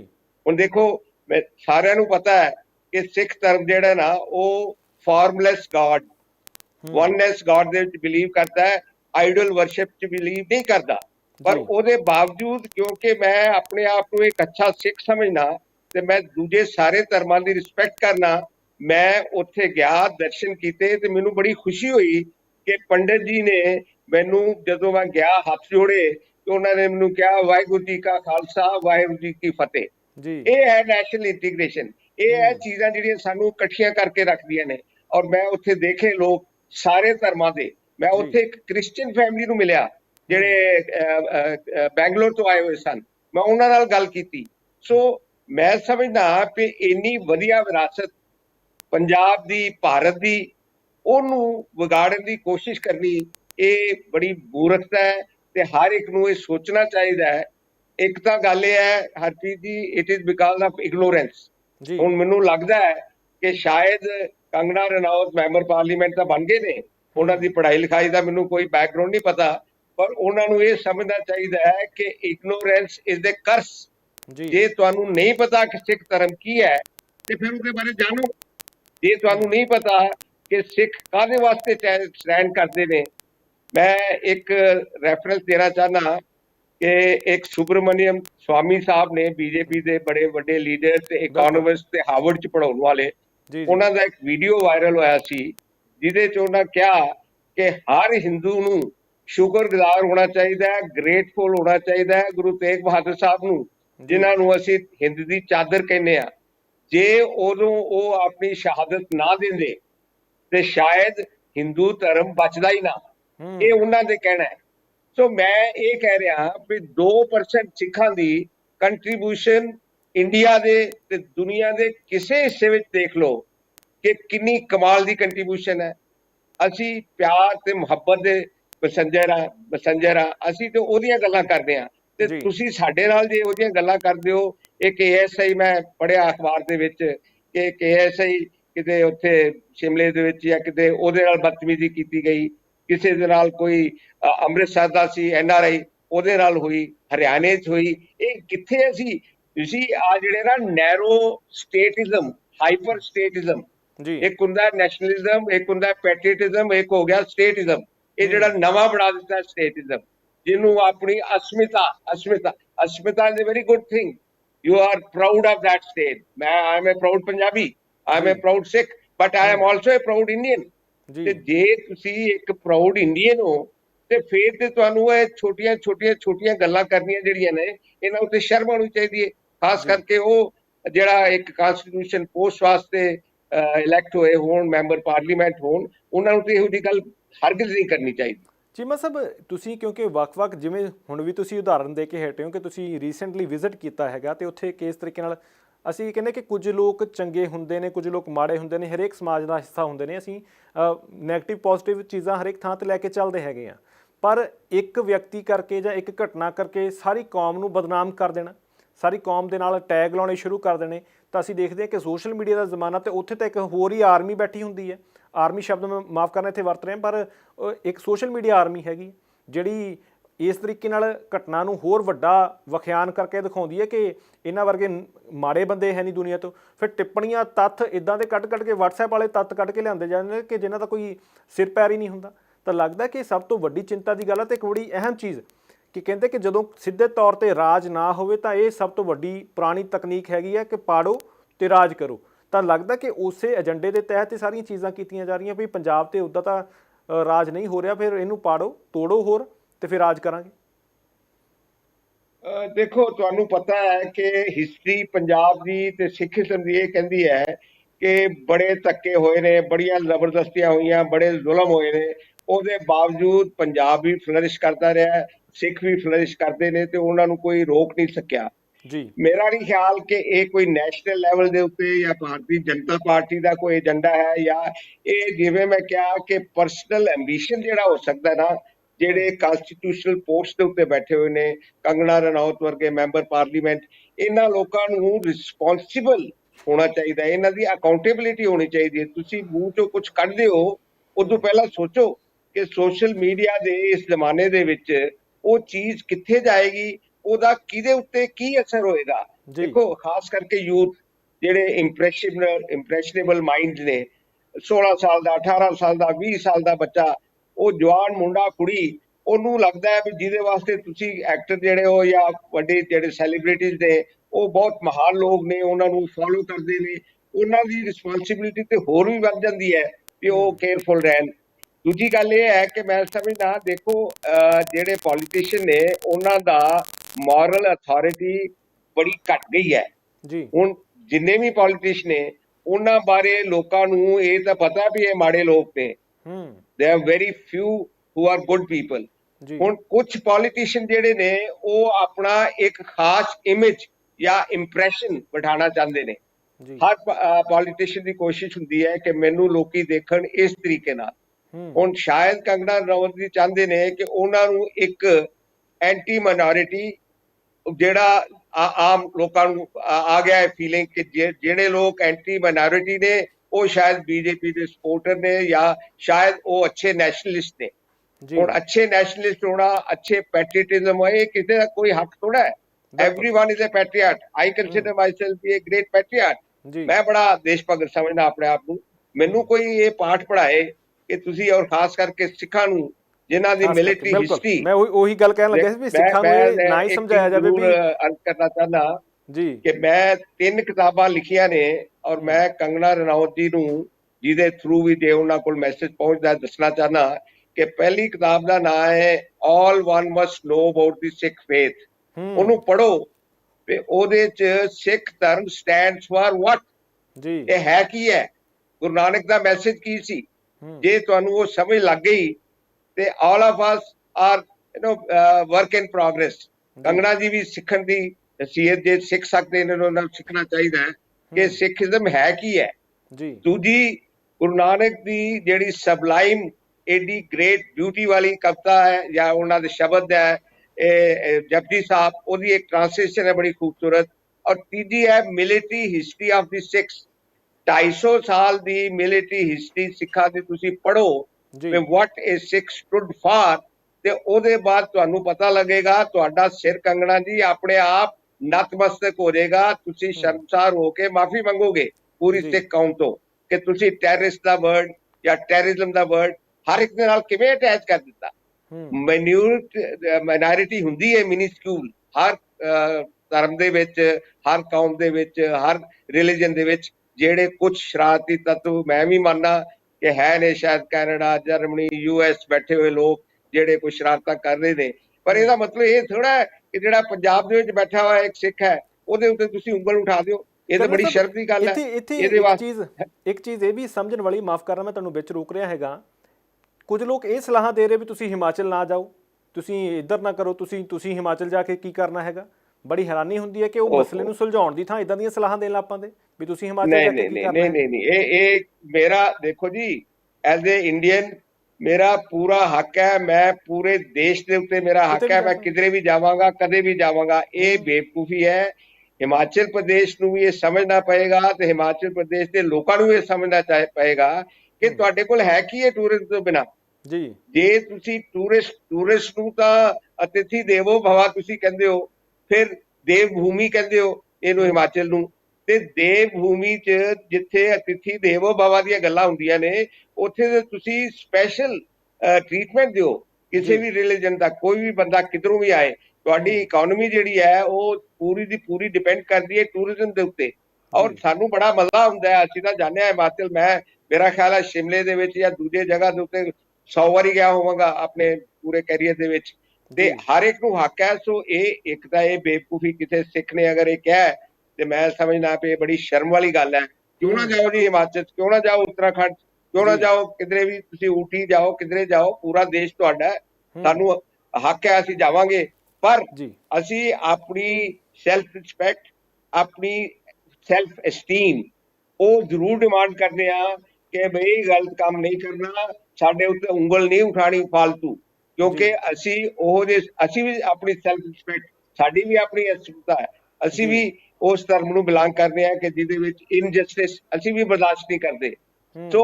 ਹੁਣ ਦੇਖੋ ਮੈਂ ਸਾਰਿਆਂ ਨੂੰ ਪਤਾ ਹੈ ਕਿ ਸਿੱਖ ਧਰਮ ਜਿਹੜਾ ਨਾ ਉਹ ਫਾਰਮਲੈਸ ਗਾਡ ਹੂੰ, ਵਨਨੈਸ ਗਾਡ ਦੇ ਵਿੱਚ ਬਿਲੀਵ ਕਰਦਾ ਹੈ ਆਈਡਲ ਵਰਸ਼ਿਪ 'ਚ ਬਿਲੀਵ ਨਹੀਂ ਕਰਦਾ। ਪਰ। ਉਹਦੇ ਬਾਵਜੂਦ ਕਿਉਂਕਿ ਮੈਂ ਆਪਣੇ ਆਪ ਨੂੰ ਇੱਕ ਅੱਛਾ ਸਿੱਖ ਸਮਝਣਾ ਤੇ ਮੈਂ ਦੂਜੇ ਸਾਰੇ ਧਰਮਾਂ ਦੀ ਰਿਸਪੈਕਟ ਕਰਨਾ ਮੈਂ ਉੱਥੇ ਗਿਆ ਦਰਸ਼ਨ ਕੀਤੇ ਤੇ ਮੈਨੂੰ ਬੜੀ ਖੁਸ਼ੀ ਹੋਈ ਕਿ ਪੰਡਿਤ ਜੀ ਨੇ ਮੈਨੂੰ ਜਦੋਂ ਮੈਂ ਗਿਆ ਹੱਥ ਜੋੜੇ ਤੇ ਉਹਨਾਂ ਨੇ ਮੈਨੂੰ ਕਿਹਾ ਵਾਹਿਗੁਰੂ ਜੀ ਕਾ ਖਾਲਸਾ ਵਾਹਿਗੁਰੂ ਜੀ ਕੀ ਫਤਿਹ ਜੀ ਇਹ ਹੈ ਨੈਸ਼ਨਲ ਇੰਟੀਗ੍ਰੇਸ਼ਨ ਇਹ ਹੈ। ਚੀਜ਼ਾਂ ਜਿਹੜੀਆਂ ਸਾਨੂੰ ਇਕੱਠੀਆਂ ਕਰਕੇ ਰੱਖਦੀਆਂ ਨੇ ਔਰ ਮੈਂ ਉੱਥੇ ਦੇਖੇ ਲੋਕ ਸਾਰੇ ਧਰਮਾਂ ਦੇ ਮੈਂ। ਉੱਥੇ ਇੱਕ ਕ੍ਰਿਸਚੀਅਨ ਫੈਮਿਲੀ ਨੂੰ ਮਿਲਿਆ ਜਿਹੜੇ ਬੈਂਗਲੌਰ ਤੋਂ ਆਏ ਹੋਏ ਸਨ। ਮੈਂ ਉਹਨਾਂ ਨਾਲ ਗੱਲ ਕੀਤੀ। ਸੋ ਮੈਂ ਸਮਝਦਾ ਕਿ ਇੰਨੀ ਵਧੀਆ ਵਿਰਾਸਤ ਪੰਜਾਬ ਦੀ ਭਾਰਤ ਦੀ ਉਹਨੂੰ ਵਿਗਾੜਨ ਦੀ ਕੋਸ਼ਿਸ਼ ਕਰਨੀ ਇਹ ਬੜੀ ਮੂਰਖਤਾ ਹੈ ਤੇ ਹਰ ਇੱਕ ਨੂੰ ਇਹ ਸੋਚਣਾ ਚਾਹੀਦਾ ਹੈ। ਇੱਕ ਤਾਂ ਗੱਲ ਇਹ ਹੈ Harpreet ji it is because of ignorance ਹੁਣ ਮੈਨੂੰ ਲੱਗਦਾ ਹੈ ਕਿ ਸ਼ਾਇਦ ਕੰਗਨਾ ਰਣੌਤ ਮੈਂਬਰ ਪਾਰਲੀਮੈਂਟ ਤਾਂ ਬਣ ਗਏ ਨੇ। ਉਹਨਾਂ ਦੀ ਪੜ੍ਹਾਈ ਲਿਖਾਈ ਦਾ ਮੈਨੂੰ ਕੋਈ ਬੈਕਗ੍ਰਾਉਂਡ ਨਹੀਂ ਪਤਾ। ਪਰ ਉਹਨਾਂ ਨੂੰ ਇਹ ਸਮਝਣਾ ਚਾਹੀਦਾ ਹੈ ਕਿ ਇਗਨੋਰੈਂਸ ਇਜ਼ ਦ ਕਰਸ ਜੀ। ਜੇ ਤੁਹਾਨੂੰ ਨਹੀਂ ਪਤਾ ਕਿ ਸਿੱਖ ਧਰਮ ਕੀ ਹੈ ਤੇ ਫਿਰ ਉਹਦੇ ਬਾਰੇ ਜਾਣੋ। ਜੇ ਤੁਹਾਨੂੰ ਨਹੀਂ ਪਤਾ ਕਿ ਸਿੱਖ ਕਾਹਦੇ ਵਾਸਤੇ ਸਟੈਂਡ ਕਰਦੇ ਨੇ। ਮੈਂ ਇੱਕ ਰੈਫਰੈਂਸ ਦੇਣਾ ਚਾਹਨਾ ਕਿ ਇੱਕ ਸੁਬਰਮਨੀਅਮ ਸਵਾਮੀ ਸਾਹਿਬ ਨੇ ਬੀਜੇਪੀ ਦੇ ਬੜੇ ਵੱਡੇ ਲੀਡਰ ਤੇ ਇਕਨੋਮਿਸਟ ਤੇ ਹਾਰਵਰਡ ਚ ਪੜਾਉਣ ਵਾਲੇ ਉਹਨਾਂ ਦਾ ਇੱਕ ਵੀਡੀਓ ਵਾਇਰਲ ਹੋਇਆ ਸੀ ਜਿਹਦੇ ਚ ਉਹਨਾਂ ਕਿਹਾ ਕਿ ਹਰ ਹਿੰਦੂ ਨੂੰ ਸ਼ੁਕਰਗੁਜ਼ਾਰ ਹੋਣਾ ਚਾਹੀਦਾ ਹੈ ਗ੍ਰੇਟਫੁਲ ਹੋਣਾ ਚਾਹੀਦਾ ਹੈ ਗੁਰੂ ਤੇਗ ਬਹਾਦਰ ਸਾਹਿਬ ਨੂੰ ਜਿਨ੍ਹਾਂ ਨੂੰ ਅਸੀਂ ਹਿੰਦ ਦੀ ਚਾਦਰ ਕਹਿੰਦੇ ਆ ਜੇ ਉਦੋਂ ਉਹ ਆਪਣੀ ਸ਼ਹਾਦਤ ਨਾ ਦਿੰਦੇ ਤੇ ਸ਼ਾਇਦ ਹਿੰਦੂ ਧਰਮ ਬਚਦਾ ਹੀ ਨਾ। ਇਹ ਉਹਨਾਂ ਦੇ ਕਹਿਣਾ ਹੈ। ਸੋ ਮੈਂ ਇਹ ਕਹਿ ਰਿਹਾ ਵੀ 2% ਸਿੱਖਾਂ ਦੀ ਕੰਟਰੀਬਿਊਸ਼ਨ ਇੰਡੀਆ ਦੇ ਤੇ ਦੁਨੀਆ ਦੇ ਕਿਸੇ ਹਿੱਸੇ ਵਿੱਚ ਦੇਖ ਲਓ ਕਿ ਕਿੰਨੀ ਕਮਾਲ ਦੀ ਕੰਟਰੀਬਿਊਸ਼ਨ ਹੈ। ਅਸੀਂ ਪਿਆਰ ਤੇ ਮੁਹੱਬਤ ਦੇ ਪੈਸੰਜਰ ਆ ਪੈਸੰਜਰ ਆ ਅਸੀਂ ਤੇ ਉਹਦੀਆਂ ਗੱਲਾਂ ਕਰਦੇ ਆ ਤੇ। ਤੁਸੀਂ ਸਾਡੇ ਨਾਲ ਜੇ ਉਹਦੀਆਂ ਗੱਲਾਂ ਕਰਦੇ ਹੋ ਇੱਕ ਏਐਸਆਈ ਮੈਂ ਪੜਿਆ ਅਖਬਾਰ ਦੇ ਵਿੱਚ ਕਿ ਇੱਕ ਏਐਸਆਈ ਕਿਤੇ ਉੱਥੇ ਸ਼ਿਮਲੇ ਦੇ ਵਿੱਚ ਜਾਂ ਕਿਤੇ ਉਹਦੇ ਨਾਲ ਬਦਤਮੀਜ਼ੀ ਕੀਤੀ ਗਈ ਕਿਸੇ ਦੇ ਨਾਲ ਕੋਈ ਅੰਮ੍ਰਿਤਸਰ ਦਾ ਸੀ ਐਨਆਰਆਈ ਉਹਦੇ ਨਾਲ ਹੋਈ ਹਰਿਆਣੇ 'ਚ ਹੋਈ ਇਹ ਕਿੱਥੇ ਅਸੀਂ ਤੁਸੀਂ ਆ ਜਿਹੜੇ ਨਾ ਨੈਰੋ ਸਟੇਟਿਜ਼ਮ ਹਾਈਪਰ ਸਟੇਟਿਜ਼ਮ ਜੀ। ਇੱਕ ਹੁੰਦਾ ਨੈਸ਼ਨਲਿਜ਼ਮ ਇੱਕ ਹੁੰਦਾ ਪੈਟਰੀਟਿਜ਼ਮ ਇੱਕ ਹੋ ਗਿਆ ਸਟੇਟਿਜ਼ਮ। ਇਹ ਜਿਹੜਾ ਨਵਾਂ ਬਣਾ ਦਿੱਤਾ ਸਟੇਟਿਜ਼ਮ ਜਿਹਨੂੰ ਆਪਣੀ ਅਸਮਿਤਾ ਅਸਮਿਤਾ ਅਸਮਿਤਾ is a very good thing you are proud of that state. ਮੈਂ I am a proud Punjabi I am a. Proud Sikh but I am also a proud Indian ਤੇ ਜੀ ਤੁਸੀਂ ਇੱਕ ਪ੍ਰਾਊਡ ਇੰਡੀਅਨ ਹੋ ਤੇ ਫੇਰ ਤੇ ਤੁਹਾਨੂੰ ਇਹ ਛੋਟੀਆਂ ਛੋਟੀਆਂ ਛੋਟੀਆਂ ਗੱਲਾਂ ਕਰਨੀਆਂ ਜਿਹੜੀਆਂ ਨੇ ਇਹਨਾਂ ਉੱਤੇ ਸ਼ਰਮ ਆਉਣੀ ਚਾਹੀਦੀ ਹੈ ਖਾਸ। ਕਰਕੇ ਉਹ ਜਿਹੜਾ ਇੱਕ ਕਨਸਟੀਟਿਊਸ਼ਨ ਪੋਸਟ ਵਾਸਤੇ ਇਲੈਕਟ ਹੋਏ ਹੋਣ ਮੈਂਬਰ ਪਾਰਲੀਮੈਂਟ ਹੋਣ ਉਹਨਾਂ ਨੂੰ ਤੇ ਇਹੋ ਜਿਹੀ ਗੱਲ ਹਰਗਿਜ਼ ਨਹੀਂ ਕਰਨੀ ਚਾਹੀਦੀ। ਚੀਮਾ ਸਾਹਿਬ, ਤੁਸੀਂ ਕਿਉਂਕਿ ਵੱਖ-ਵੱਖ ਜਿਵੇਂ ਹੁਣ ਵੀ ਤੁਸੀਂ ਉਦਾਹਰਨ ਦੇ ਕੇ ਹਟੇ ਹੋ ਕਿ ਤੁਸੀਂ ਰੀਸੈਂਟਲੀ ਵਿਜ਼ਿਟ ਕੀਤਾ ਹੈਗਾ ਤੇ ਉੱਥੇ ਕਿਸ ਤਰੀਕੇ ਨਾਲ ਅਸੀਂ ਕਹਿੰਦੇ ਕਿ ਕੁਝ ਲੋਕ ਚੰਗੇ ਹੁੰਦੇ ਨੇ, ਕੁਝ ਲੋਕ ਮਾੜੇ ਹੁੰਦੇ ਨੇ, ਹਰੇਕ ਸਮਾਜ ਦਾ ਹਿੱਸਾ ਹੁੰਦੇ ਨੇ। ਅਸੀਂ 네ਗੇਟਿਵ ਪੋਜ਼ਿਟਿਵ ਚੀਜ਼ਾਂ ਹਰੇਕ ਥਾਂ ਤੇ ਲੈ ਕੇ ਚੱਲਦੇ ਹੈਗੇ ਆ ਪਰ ਇੱਕ ਵਿਅਕਤੀ ਕਰਕੇ ਜਾਂ ਇੱਕ ਘਟਨਾ ਕਰਕੇ ਸਾਰੀ ਕੌਮ ਨੂੰ ਬਦਨਾਮ ਕਰ ਦੇਣਾ, ਸਾਰੀ ਕੌਮ ਦੇ ਨਾਲ ਟੈਗ ਲਾਉਣੇ ਸ਼ੁਰੂ ਕਰ ਦੇਣੇ, ਤਾਂ ਅਸੀਂ ਦੇਖਦੇ ਹਾਂ ਕਿ ਸੋਸ਼ਲ ਮੀਡੀਆ ਦਾ ਜ਼ਮਾਨਾ ਤੇ ਉੱਥੇ ਤਾਂ ਇੱਕ ਹੋਰ ਹੀ ਆਰਮੀ ਬੈਠੀ ਹੁੰਦੀ ਹੈ। ਆਰਮੀ ਸ਼ਬਦ ਮੈਂ ਮਾਫ ਕਰਨਾ, ਇੱਥੇ ਵਰਤ ਰਿਹਾ, ਪਰ ਇੱਕ ਸੋਸ਼ਲ ਮੀਡੀਆ ਆਰਮੀ ਹੈਗੀ, ਜਿਹੜੀ ਇਸ ਤਰੀਕੇ ਨਾਲ ਘਟਨਾ ਨੂੰ ਹੋਰ ਵੱਡਾ ਵਿਖਿਆਨ ਕਰਕੇ ਦਿਖਾਉਂਦੀ ਹੈ ਕਿ ਇਹਨਾਂ ਵਰਗੇ ਮਾੜੇ ਬੰਦੇ ਹੈ ਨਹੀਂ ਦੁਨੀਆ ਤੋਂ। ਫਿਰ ਟਿੱਪਣੀਆਂ, ਤੱਥ ਇਦਾਂ ਦੇ ਕੱਢ ਕੱਢ ਕੇ WhatsApp ਵਾਲੇ ਤੱਥ ਕੱਢ ਕੇ ਲਿਆਂਦੇ ਜਾਂਦੇ ਨੇ ਕਿ ਜਿਨ੍ਹਾਂ ਦਾ ਕੋਈ ਸਿਰ ਪੈਰ ਹੀ ਨਹੀਂ ਹੁੰਦਾ। ਤਾਂ ਲੱਗਦਾ ਕਿ ਸਭ ਤੋਂ ਵੱਡੀ ਚਿੰਤਾ ਦੀ ਗੱਲ ਹੈ ਤੇ ਇੱਕ ਬੜੀ ਅਹਿਮ ਚੀਜ਼ ਕਿ ਕਹਿੰਦੇ ਕਿ ਜਦੋਂ ਸਿੱਧੇ ਤੌਰ ਤੇ ਰਾਜ ਨਾ ਹੋਵੇ ਤਾਂ ਇਹ ਸਭ ਤੋਂ ਵੱਡੀ ਪੁਰਾਣੀ ਤਕਨੀਕ ਹੈਗੀ ਹੈ ਕਿ ਪਾੜੋ ਤੇ ਰਾਜ ਕਰੋ। ਤਾਂ ਲੱਗਦਾ ਕਿ ਉਸੇ ਏਜੰਡੇ ਦੇ ਤਹਿਤ ਇਹ ਸਾਰੀਆਂ ਚੀਜ਼ਾਂ ਕੀਤੀਆਂ ਜਾ ਰਹੀਆਂ, ਵੀ ਪੰਜਾਬ ਤੇ ਉਦਾਂ ਤਾਂ ਰਾਜ ਨਹੀਂ ਹੋ ਰਿਹਾ, ਫਿਰ ਇਹਨੂੰ ਪਾੜੋ, ਤੋੜੋ ਹੋਰ ਤੇ ਫਿਰ ਰਾਜ ਕਰਾਂਗੇ। ਦੇਖੋ, ਤੁਹਾਨੂੰ ਪਤਾ ਹੈ ਕਿ ਹਿਸਟਰੀ ਪੰਜਾਬ ਦੀ ਤੇ ਸਿੱਖੀਜ਼ਮ ਦੀ ਇਹ ਕਹਿੰਦੀ ਹੈ ਕਿ ਬੜੇ ਧੱਕੇ ਹੋਏ ਨੇ, ਬੜੀਆਂ ਜ਼ਬਰਦਸਤੀਆਂ ਹੋਈਆਂ, ਬੜੇ ਜ਼ੁਲਮ ਹੋਏ ਨੇ। ਉਹਦੇ ਬਾਵਜੂਦ ਪੰਜਾਬ ਵੀ ਫਲਰਿਸ਼ ਕਰਦਾ ਰਿਹਾ, ਸਿੱਖ ਵੀ ਫਲਰਿਸ਼ ਕਰਦੇ ਨੇ ਤੇ ਉਹਨਾਂ ਨੂੰ ਕੋਈ ਰੋਕ ਨਹੀਂ ਸਕਿਆ। ਜੀ। ਮੇਰਾ ਨਹੀਂ ਖਿਆਲ ਕਿ ਇਹ ਕੋਈ ਨੈਸ਼ਨਲ ਲੈਵਲ ਦੇ ਉੱਤੇ ਜਾਂ ਭਾਰਤੀ ਜਨਤਾ ਪਾਰਟੀ ਦਾ ਕੋਈ ਏਜੰਡਾ ਹੈ ਜਾਂ ਇਹ ਜਿਵੇਂ ਮੈਂ ਕਿਹਾ ਕਿ ਪਰਸਨਲ ਐਂਬੀਸ਼ਨ ਜਿਹੜਾ ਹੋ ਸਕਦਾ ਨਾ, ਜਿਹੜੇ ਕਨਸਟੀਟਿਊਸ਼ਨਲ ਪੋਸਟ ਦੇ ਉੱਤੇ ਬੈਠੇ ਹੋਏ ਨੇ, ਕੰਗਣਾ ਰਣੌਤ ਵਰਗੇ ਮੈਂਬਰ ਪਾਰਲੀਮੈਂਟ ਇਹਨਾਂ ਲੋਕਾਂ ਨੂੰ ਰਿਸਪੌਂਸਿਬਲ ਹੋਣਾ ਚਾਹੀਦਾ, ਇਹਨਾਂ ਦੀ ਅਕਾਊਂਟੇਬਿਲਿਟੀ ਹੋਣੀ ਚਾਹੀਦੀ ਹੈ। ਤੁਸੀਂ ਮੂੰਹ ਚੋਂ ਕੁਝ ਕੱਢਦੇ ਹੋ, ਉਦੋਂ ਪਹਿਲਾਂ ਸੋਚੋ ਕਿ ਸੋਸ਼ਲ ਮੀਡੀਆ ਦੇ ਇਸ ਜ਼ਮਾਨੇ ਦੇ ਵਿੱਚ ਉਹ ਚੀਜ਼ ਕਿੱਥੇ ਜਾਏਗੀ ਉਹਦਾ ਕਿਹਦੇ ਉੱਤੇ ਕੀ ਅਸਰ ਹੋਏਗਾ। ਦੇਖੋ ਖਾਸ ਕਰਕੇ ਯੂਥ ਜਿਹੜੇ ਇੰਪ੍ਰੈਸ਼ਨਲ ਇੰਪ੍ਰੈਸ਼ਨੇਬਲ ਮਾਈਂਡ ਨੇ 16 ਸਾਲ ਦਾ 18 ਸਾਲ ਦਾ 20 ਸਾਲ ਦਾ ਬੱਚਾ ਉਹ ਜਵਾਨ ਮੁੰਡਾ ਕੁੜੀ ਉਹਨੂੰ ਲੱਗਦਾ ਹੈ ਵੀ ਜਿਹਦੇ ਵਾਸਤੇ ਤੁਸੀਂ ਐਕਟਰ ਜਿਹੜੇ ਹੋ ਜਾਂ ਵੱਡੇ ਜਿਹੜੇ ਸੈਲੀਬ੍ਰਿਟੀਜ਼ ਨੇ ਉਹ ਬਹੁਤ ਮਹਾਨ ਲੋਕ ਨੇ ਉਹਨਾਂ ਨੂੰ ਫੋਲੋ ਕਰਦੇ ਨੇ ਉਹਨਾਂ ਦੀ ਰਿਸਪੌਂਸਿਬਿਲਿਟੀ ਤੇ ਹੋਰ ਵੀ ਵੱਧ ਜਾਂਦੀ ਹੈ ਕਿ ਉਹ ਕੇਅਰਫੁਲ ਰਹਿਣ ਦੂਜੀ ਗੱਲ ਇਹ ਹੈ ਕਿ ਮੈਂ ਸਮਝਦਾ ਦੇਖੋ ਜਿਹੜੇ ਪੋਲੀਟੀਸ਼ੀਅਨ ਨੇ ਉਹਨਾਂ ਦਾ ਮੋਰਲ ਅਥਾਰਟੀ ਬੜੀ ਘਟ ਗਈ ਹੈ। ਜੀ। ਹੁਣ ਜਿੰਨੇ ਵੀ ਪੋਲੀਟੀਸ਼ੀਅਨ ਨੇ ਉਹਨਾਂ ਬਾਰੇ ਲੋਕਾਂ ਨੂੰ ਇਹ ਤਾਂ ਪਤਾ ਵੀ ਇਹ ਮਾੜੇ ਲੋਕ ਨੇ। ਹੂੰ। They are very few who are good people ਹੁਣ ਕੁਝ ਪੋਲੀਟੀਸ਼ੀਅਨ ਜਿਹੜੇ ਨੇ ਉਹ ਆਪਣਾ ਇੱਕ ਖਾਸ ਇਮੇਜ ਜਾਂ ਇੰਪ੍ਰੈਸ਼ਨ ਬਿਠਾਉਣਾ ਚਾਹੁੰਦੇ ਨੇ। ਹਰ ਪੋਲੀਟੀਸ਼ੀਅਨ ਦੀ ਕੋਸ਼ਿਸ਼ ਹੁੰਦੀ ਹੈ ਕਿ ਮੈਨੂੰ ਲੋਕੀ ਦੇਖਣ ਇਸ ਤਰੀਕੇ ਨਾਲ। ਹੁਣ ਸ਼ਾਇਦ ਕੰਗਣਾ ਰਣੌਤ ਜੀ ਚਾਹੁੰਦੇ ਨੇ ਕਿ ਉਹਨਾਂ ਨੂੰ ਇੱਕ ਐਂਟੀ ਮਾਈਨੋਰਿਟੀ ਜਿਹੜਾ ਆ- ਆਮ ਲੋਕਾਂ ਨੂੰ ਆ ਆ ਗਿਆ ਹੈ ਫੀਲਿੰਗ ਕਿ ਜੇ- ਜਿਹੜੇ ਲੋਕ ਐਂਟੀ ਮਾਈਨੋਰਿਟੀ ਨੇ ਉਹ ਸ਼ਾਇਦ ਬੀਜੇਪੀ ਦੇ ਸਪੋਰਟਰ ਨੇ ਜਾਂ ਸ਼ਾਇਦ ਉਹ ਅੱਛੇ ਨੈਸ਼ਨਲਿਸਟ ਨੇ ਜੀ ਹੁਣ ਅੱਛੇ ਨੈਸ਼ਨਲਿਸਟ ਹੋਣਾ ਅੱਛੇ ਪੈਟਰੀਟਿਜ਼ਮ ਹੈ ਇਹ ਕਿਸੇ ਦਾ ਕੋਈ ਹੱਕ ਥੋੜਾ ਹੈ ਬਿਲਕੁਲ। Everyone is a patriot I consider myself be a great patriot ਜੀ ਮੈਂ ਬੜਾ ਦੇਸ਼ ਭਗਤ ਸਮਝਦਾ ਆਪਣੇ ਆਪ ਨੂੰ ਮੈਨੂੰ ਕੋਈ ਇਹ ਪਾਠ ਪੜਾਏ ਕਿ ਤੁਸੀਂ ਔਰ ਖਾਸ ਕਰਕੇ ਸਿੱਖਾਂ ਨੂੰ ਜਿਨ੍ਹਾਂ ਦੀ ਮਿਲਟਰੀ। ਹਿਸਟਰੀ ਮੈਂ ਉਹੀ ਗੱਲ ਕਹਿਣ ਲੱਗਿਆ ਸੀ ਵੀ ਸਿੱਖਾਂ ਨੂੰ ਨਾ ਹੀ ਸਮਝਾਇਆ ਜਾਵੇ ਵੀ ਅਰਜ਼ ਕਰਨਾ ਚਾਹੁੰਦਾ ਜੀ। ਕਿ ਮੈਂ ਤਿੰਨ ਕਿਤਾਬਾਂ ਲਿਖੀਆਂ ਨੇ ਔਰ ਮੈਂ ਕੰਗਣਾ ਰਣੌਤ ਜੀ ਨੂੰ ਜਿਹਦੇ ਥਰੂ ਵੀ ਜੇ ਉਹਨਾਂ ਕੋਲ ਮੈਸੇਜ ਪਹੁੰਚਦਾ ਦੱਸਣਾ ਚਾਹਨਾ ਕਿ ਪਹਿਲੀ ਕਿਤਾਬ ਦਾ ਨਾਮ ਹੈ all one must know about the Sikh faith ਉਹਨੂੰ ਪੜੋ ਤੇ ਉਹਦੇ ਚ ਸਿੱਖ ਧਰਮ ਸਟੈਂਡਸ ਫਾਰ ਵਾਟ ਜੀ। ਇਹ ਹੈ ਕੀ ਹੈ? ਗੁਰੂ ਨਾਨਕ ਦਾ ਮੈਸੇਜ ਕੀ ਸੀ? ਜੇ ਤੁਹਾਨੂੰ ਉਹ ਸਮਝ ਲੱਗ ਗਈ ਤੇ all of us are you know work in progress Kangana ji ਵੀ ਸਿੱਖਣ ਦੀ ਹਸੀਅਤ ਜੇ ਸਿੱਖ ਸਕਦੇ ਨੇ ਉਹਨਾਂ ਨੂੰ ਸਿੱਖਣਾ ਚਾਹੀਦਾ ਹੈ ਕਿ। ਸਿੱਖੀਜ਼ਮ ਹੈ ਕੀ ਹੈ। ਜੀ। ਦੂਜੀ ਗੁਰੂ ਨਾਨਕ ਦੀ ਜਿਹੜੀ ਸਬਲਾਈਮ ਏਡੀ ਗ੍ਰੇਟ ਬਿਊਟੀ ਵਾਲੀ ਕਵਿਤਾ ਹੈ ਜਾਂ ਉਹਨਾਂ ਦੇ ਸ਼ਬਦ ਹੈ ਇਹ ਇਹ ਜਪਜੀ ਸਾਹਿਬ ਉਹਦੀ ਇੱਕ ਟ੍ਰਾਂਸਲੇਸ਼ਨ ਹੈ ਬੜੀ ਖੂਬਸੂਰਤ। ਔਰ ਤੀਜੀ ਹੈ military history of the six 250 ਸਾਲ ਦੀ ਮਿਲਟਰੀ ਹਿਸਟਰੀ ਸਿੱਖਾਂ ਦੀ ਤੁਸੀਂ ਪੜੋ ਜੀ। ਤੇ what is Sikh stood for ਤੇ ਉਹਦੇ ਬਾਅਦ ਤੁਹਾਨੂੰ ਪਤਾ ਲੱਗੇਗਾ ਤੁਹਾਡਾ ਸਿਰ ਕੰਗਣਾ ਜੀ ਆਪਣੇ ਆਪ ਨਤਮਸਤਕ ਹੋ ਜਾਏਗਾ ਤੁਸੀਂ ਸ਼ਰਮਸਾਰ ਹੋ ਕੇ ਮਾਫੀ ਮੰਗੋਗੇ ਪੂਰੀ। ਸਿੱਖ ਕੌਮ ਤੋਂ ਕਿ ਤੁਸੀਂ ਟੈਰਰਿਸਟ ਦਾ ਵਰਡ ਜਾਂ ਟੈਰਰਿਜ਼ਮ ਦਾ ਵਰਡ ਹਰ ਇੱਕ ਦੇ ਨਾਲ ਕਿਵੇਂ ਅਟੈਚ ਕਰ ਦਿੱਤਾ? ਮਾਈਨੋਰਿਟੀ ਹੁੰਦੀ ਹੈ ਮਿਨੀਸਕਿਊਲ ਹਰ ਧਰਮ ਦੇ ਵਿੱਚ ਹਰ ਕੌਮ ਦੇ ਵਿੱਚ ਹਰ ਰਿਲੀਜਨ ਦੇ ਵਿੱਚ ਜਿਹੜੇ ਕੁਝ ਸ਼ਰਾਰਤੀ ਤੱਤਵ ਮੈਂ ਵੀ ਮੰਨਦਾ ਕਿ ਹੈ ਨੇ ਸ਼ਾਇਦ ਕੈਨੇਡਾ ਜਰਮਨੀ ਯੂਐਸ ਬੈਠੇ ਹੋਏ ਲੋਕ ਜਿਹੜੇ ਕੋਈ ਸ਼ਰਾਰਤਾਂ ਕਰ ਰਹੇ ਨੇ। ਪਰ ਇਹਦਾ ਮਤਲਬ ਇਹ ਥੋੜਾ ਹੈ ਕਿ ਜਿਹੜਾ ਪੰਜਾਬ ਦੇ ਵਿੱਚ ਬੈਠਾ ਹੋਇਆ ਇੱਕ ਸਿੱਖ ਹੈ ਉਹਦੇ ਉੱਤੇ ਤੁਸੀਂ ਉਂਗਲ ਉਠਾ ਦਿਓ। ਇਹ ਤਾਂ ਬੜੀ ਸ਼ਰਮ ਦੀ ਗੱਲ ਹੈ। ਇਹਦੇ ਇੱਕ ਵਾਸਤੇ ਚੀਜ਼ ਇੱਕ ਚੀਜ਼ ਇਹ ਵੀ ਸਮਝਣ ਵਾਲੀ ਮਾਫ ਕਰਨਾ ਮੈਂ ਤੁਹਾਨੂੰ ਵਿੱਚ ਰੋਕ ਰਿਹਾ ਹੈਗਾ। ਕੁਝ ਲੋਕ ਇਹ ਸਲਾਹਾਂ ਦੇ ਰਹੇ ਵੀ ਤੁਸੀਂ ਹਿਮਾਚਲ ਨਾ ਜਾਓ ਤੁਸੀਂ ਇੱਧਰ ਨਾ ਕਰੋ ਤੁਸੀਂ ਤੁਸੀਂ ਹਿਮਾਚਲ ਜਾ ਕੇ ਕੀ ਕਰਨਾ ਹੈਗਾ? ਬੜੀ ਹੈਰਾਨੀ ਹੁੰਦੀ ਹੈ ਕਿ ਉਹ। ਮਸਲੇ ਨੂੰ ਸੁਲਝਾਉਣ ਦੀ ਥਾਂ ਇਦਾਂ ਦੀਆਂ ਸਲਾਹਾਂ ਦੇਣ ਲੱਗ ਪੈਂਦੇ। ਵੀ ਤੁਸੀਂ ਹਿਮਾਚਲ ਜਾ ਕੇ ਕਰਨਾ ਨਹੀਂ ਨਹੀਂ ਨਹੀਂ ਇਹ ਇਹ ਮੇਰਾ ਦੇਖੋ ਜੀ ਐਜ਼ ਏ ਇੰਡੀਅਨ ਮੇਰਾ ਪੂਰਾ ਹੱਕ ਹੈ ਮੈਂ ਪੂਰੇ ਦੇਸ਼ ਦੇ ਉੱਤੇ ਮੇਰਾ ਹੱਕ ਹੈ ਮੈਂ। ਕਿਧਰੇ ਵੀ ਜਾਵਾਂਗਾ ਕਦੇ ਵੀ ਜਾਵਾਂਗਾ ਇਹ ਬੇਵਕੂਫੀ ਹੈ। ਹਿਮਾਚਲ ਪ੍ਰਦੇਸ਼ ਨੂੰ ਵੀ ਇਹ ਸਮਝਣਾ ਪਏਗਾ ਤੇ ਹਿਮਾਚਲ ਪ੍ਰਦੇਸ਼ ਦੇ ਲੋਕਾਂ ਨੂੰ ਇਹ ਸਮਝਣਾ ਚਾਹੇ ਪਏਗਾ ਕਿ। ਤੁਹਾਡੇ ਕੋਲ ਹੈ ਕੀ ਹੈ ਟੂਰਿਜ਼ਮ ਤੋਂ ਬਿਨਾ? ਜੀ। ਜੇ ਤੁਸੀਂ ਟੂਰਿਸਟ ਟੂਰਿਸਟ ਨੂੰ ਤਾਂ ਅਤਿਥੀ ਦੇਵੋ ਭਵਾ ਤੁਸੀਂ ਕਹਿੰਦੇ ਹੋ। ਫਿਰ ਦੇਵ ਭੂਮੀ ਕਹਿੰਦੇ ਹੋ ਇਹਨੂੰ ਹਿਮਾਚਲ ਨੂੰ ਤੇ ਦੇਵ ਭੂਮੀ ਚ ਜਿੱਥੇ ਅਤਿਥੀ ਦੇਵੋ ਭਵਾ ਦੀਆਂ ਗੱਲਾਂ ਹੁੰਦੀਆਂ ਨੇ ਉੱਥੇ ਤੁਸੀਂ ਸਪੈਸ਼ਲ ਟ੍ਰੀਟਮੈਂਟ ਦਿਓ ਕਿਸੇ। ਵੀ ਰਿਲੀਜਨ ਦਾ ਕੋਈ ਵੀ ਬੰਦਾ ਕਿਧਰੋਂ ਵੀ ਆਏ ਤੁਹਾਡੀ ਇਕਨੋਮੀ ਜਿਹੜੀ ਹੈ ਉਹ ਪੂਰੀ ਦੀ ਪੂਰੀ ਡਿਪੈਂਡ ਕਰਦੀ ਹੈ ਟੂਰਿਜ਼ਮ ਦੇ ਉੱਤੇ ਔਰ। ਸਾਨੂੰ ਬੜਾ ਮਜ਼ਾ ਹੁੰਦਾ ਹੈ ਅਸੀਂ ਤਾਂ ਹਾਂ ਹਿਮਾਚਲ ਮੈਂ ਮੇਰਾ ਖਿਆਲ ਹੈ ਸ਼ਿਮਲੇ ਦੇ ਵਿੱਚ ਜਾਂ ਦੂਜੇ ਜਗ੍ਹਾ ਦੇ ਉੱਤੇ 100 ਵਾਰੀ ਗਿਆ ਹੋਵਾਂਗਾ ਆਪਣੇ ਪੂਰੇ ਕੈਰੀਅਰ ਦੇ ਵਿੱਚ ਜੀ। ਹਰ ਇੱਕ ਨੂੰ ਹੱਕ ਹੈ ਸੋ ਇਹ ਇੱਕ ਤਾਂ ਇਹ ਬੇਵਕੂਫੀ ਕਿਸੇ ਸਿੱਖ ਨੇ ਅਗਰ ਇਹ ਕਿਹਾ ਤੇ ਮੈਂ ਸਮਝਦਾ ਕਿ ਇਹ ਬੜੀ ਸ਼ਰਮ ਵਾਲੀ ਗੱਲ ਹੈ ਕਿਉਂ ਨਾ। ਜਾਓ ਜੀ ਹਿਮਾਚਲ ਕਿਉਂ ਨਾ ਜਾਓ ਉੱਤਰਾਖੰਡ ਕਿਉਂ ਨਾ। ਜਾਓ ਕਿਧਰੇ ਵੀ ਤੁਸੀਂ ਊਟੀ ਜਾਓ ਕਿਧਰੇ ਜਾਓ ਪੂਰਾ ਦੇਸ਼ ਤੁਹਾਡਾ ਸਾਨੂੰ ਹੱਕ ਹੈ ਅਸੀਂ ਜਾਵਾਂਗੇ ਪਰ ਅਸੀਂ ਆਪਣੀ ਸੈਲਫ ਰਿਸਪੈਕਟ ਆਪਣੀ ਸੈਲਫ ਐਸਟੀਮ ਉਹ ਜ਼ਰੂਰ ਡਿਮਾਂਡ ਕਰਦੇ ਆ ਕਿ ਬਈ ਗਲਤ ਕੰਮ ਨਹੀਂ ਕਰਨਾ ਸਾਡੇ ਉੱਤੇ ਉਂਗਲ ਨਹੀਂ ਉਠਾਣੀ ਫालतू ਕਿਉਂਕਿ। ਅਸੀਂ ਉਹ ਜੇ ਅਸੀਂ ਵੀ ਆਪਣੀ ਸੈਲਫ ਰਿਸਪੈਕਟ ਸਾਡੀ ਵੀ ਆਪਣੀ ਅਸਮਤਾ ਹੈ। ਅਸੀਂ। ਵੀ ਉਸ ਧਰਮ ਨੂੰ ਬਿਲੋਂਗ ਕਰਦੇ ਆ ਕਿ ਜਿਹਦੇ ਵਿੱਚ ਇਨਜਸਟਿਸ ਅਸੀਂ ਵੀ ਬਰਦਾਸ਼ਤ ਨਹੀਂ ਕਰਦੇ। ਸੋ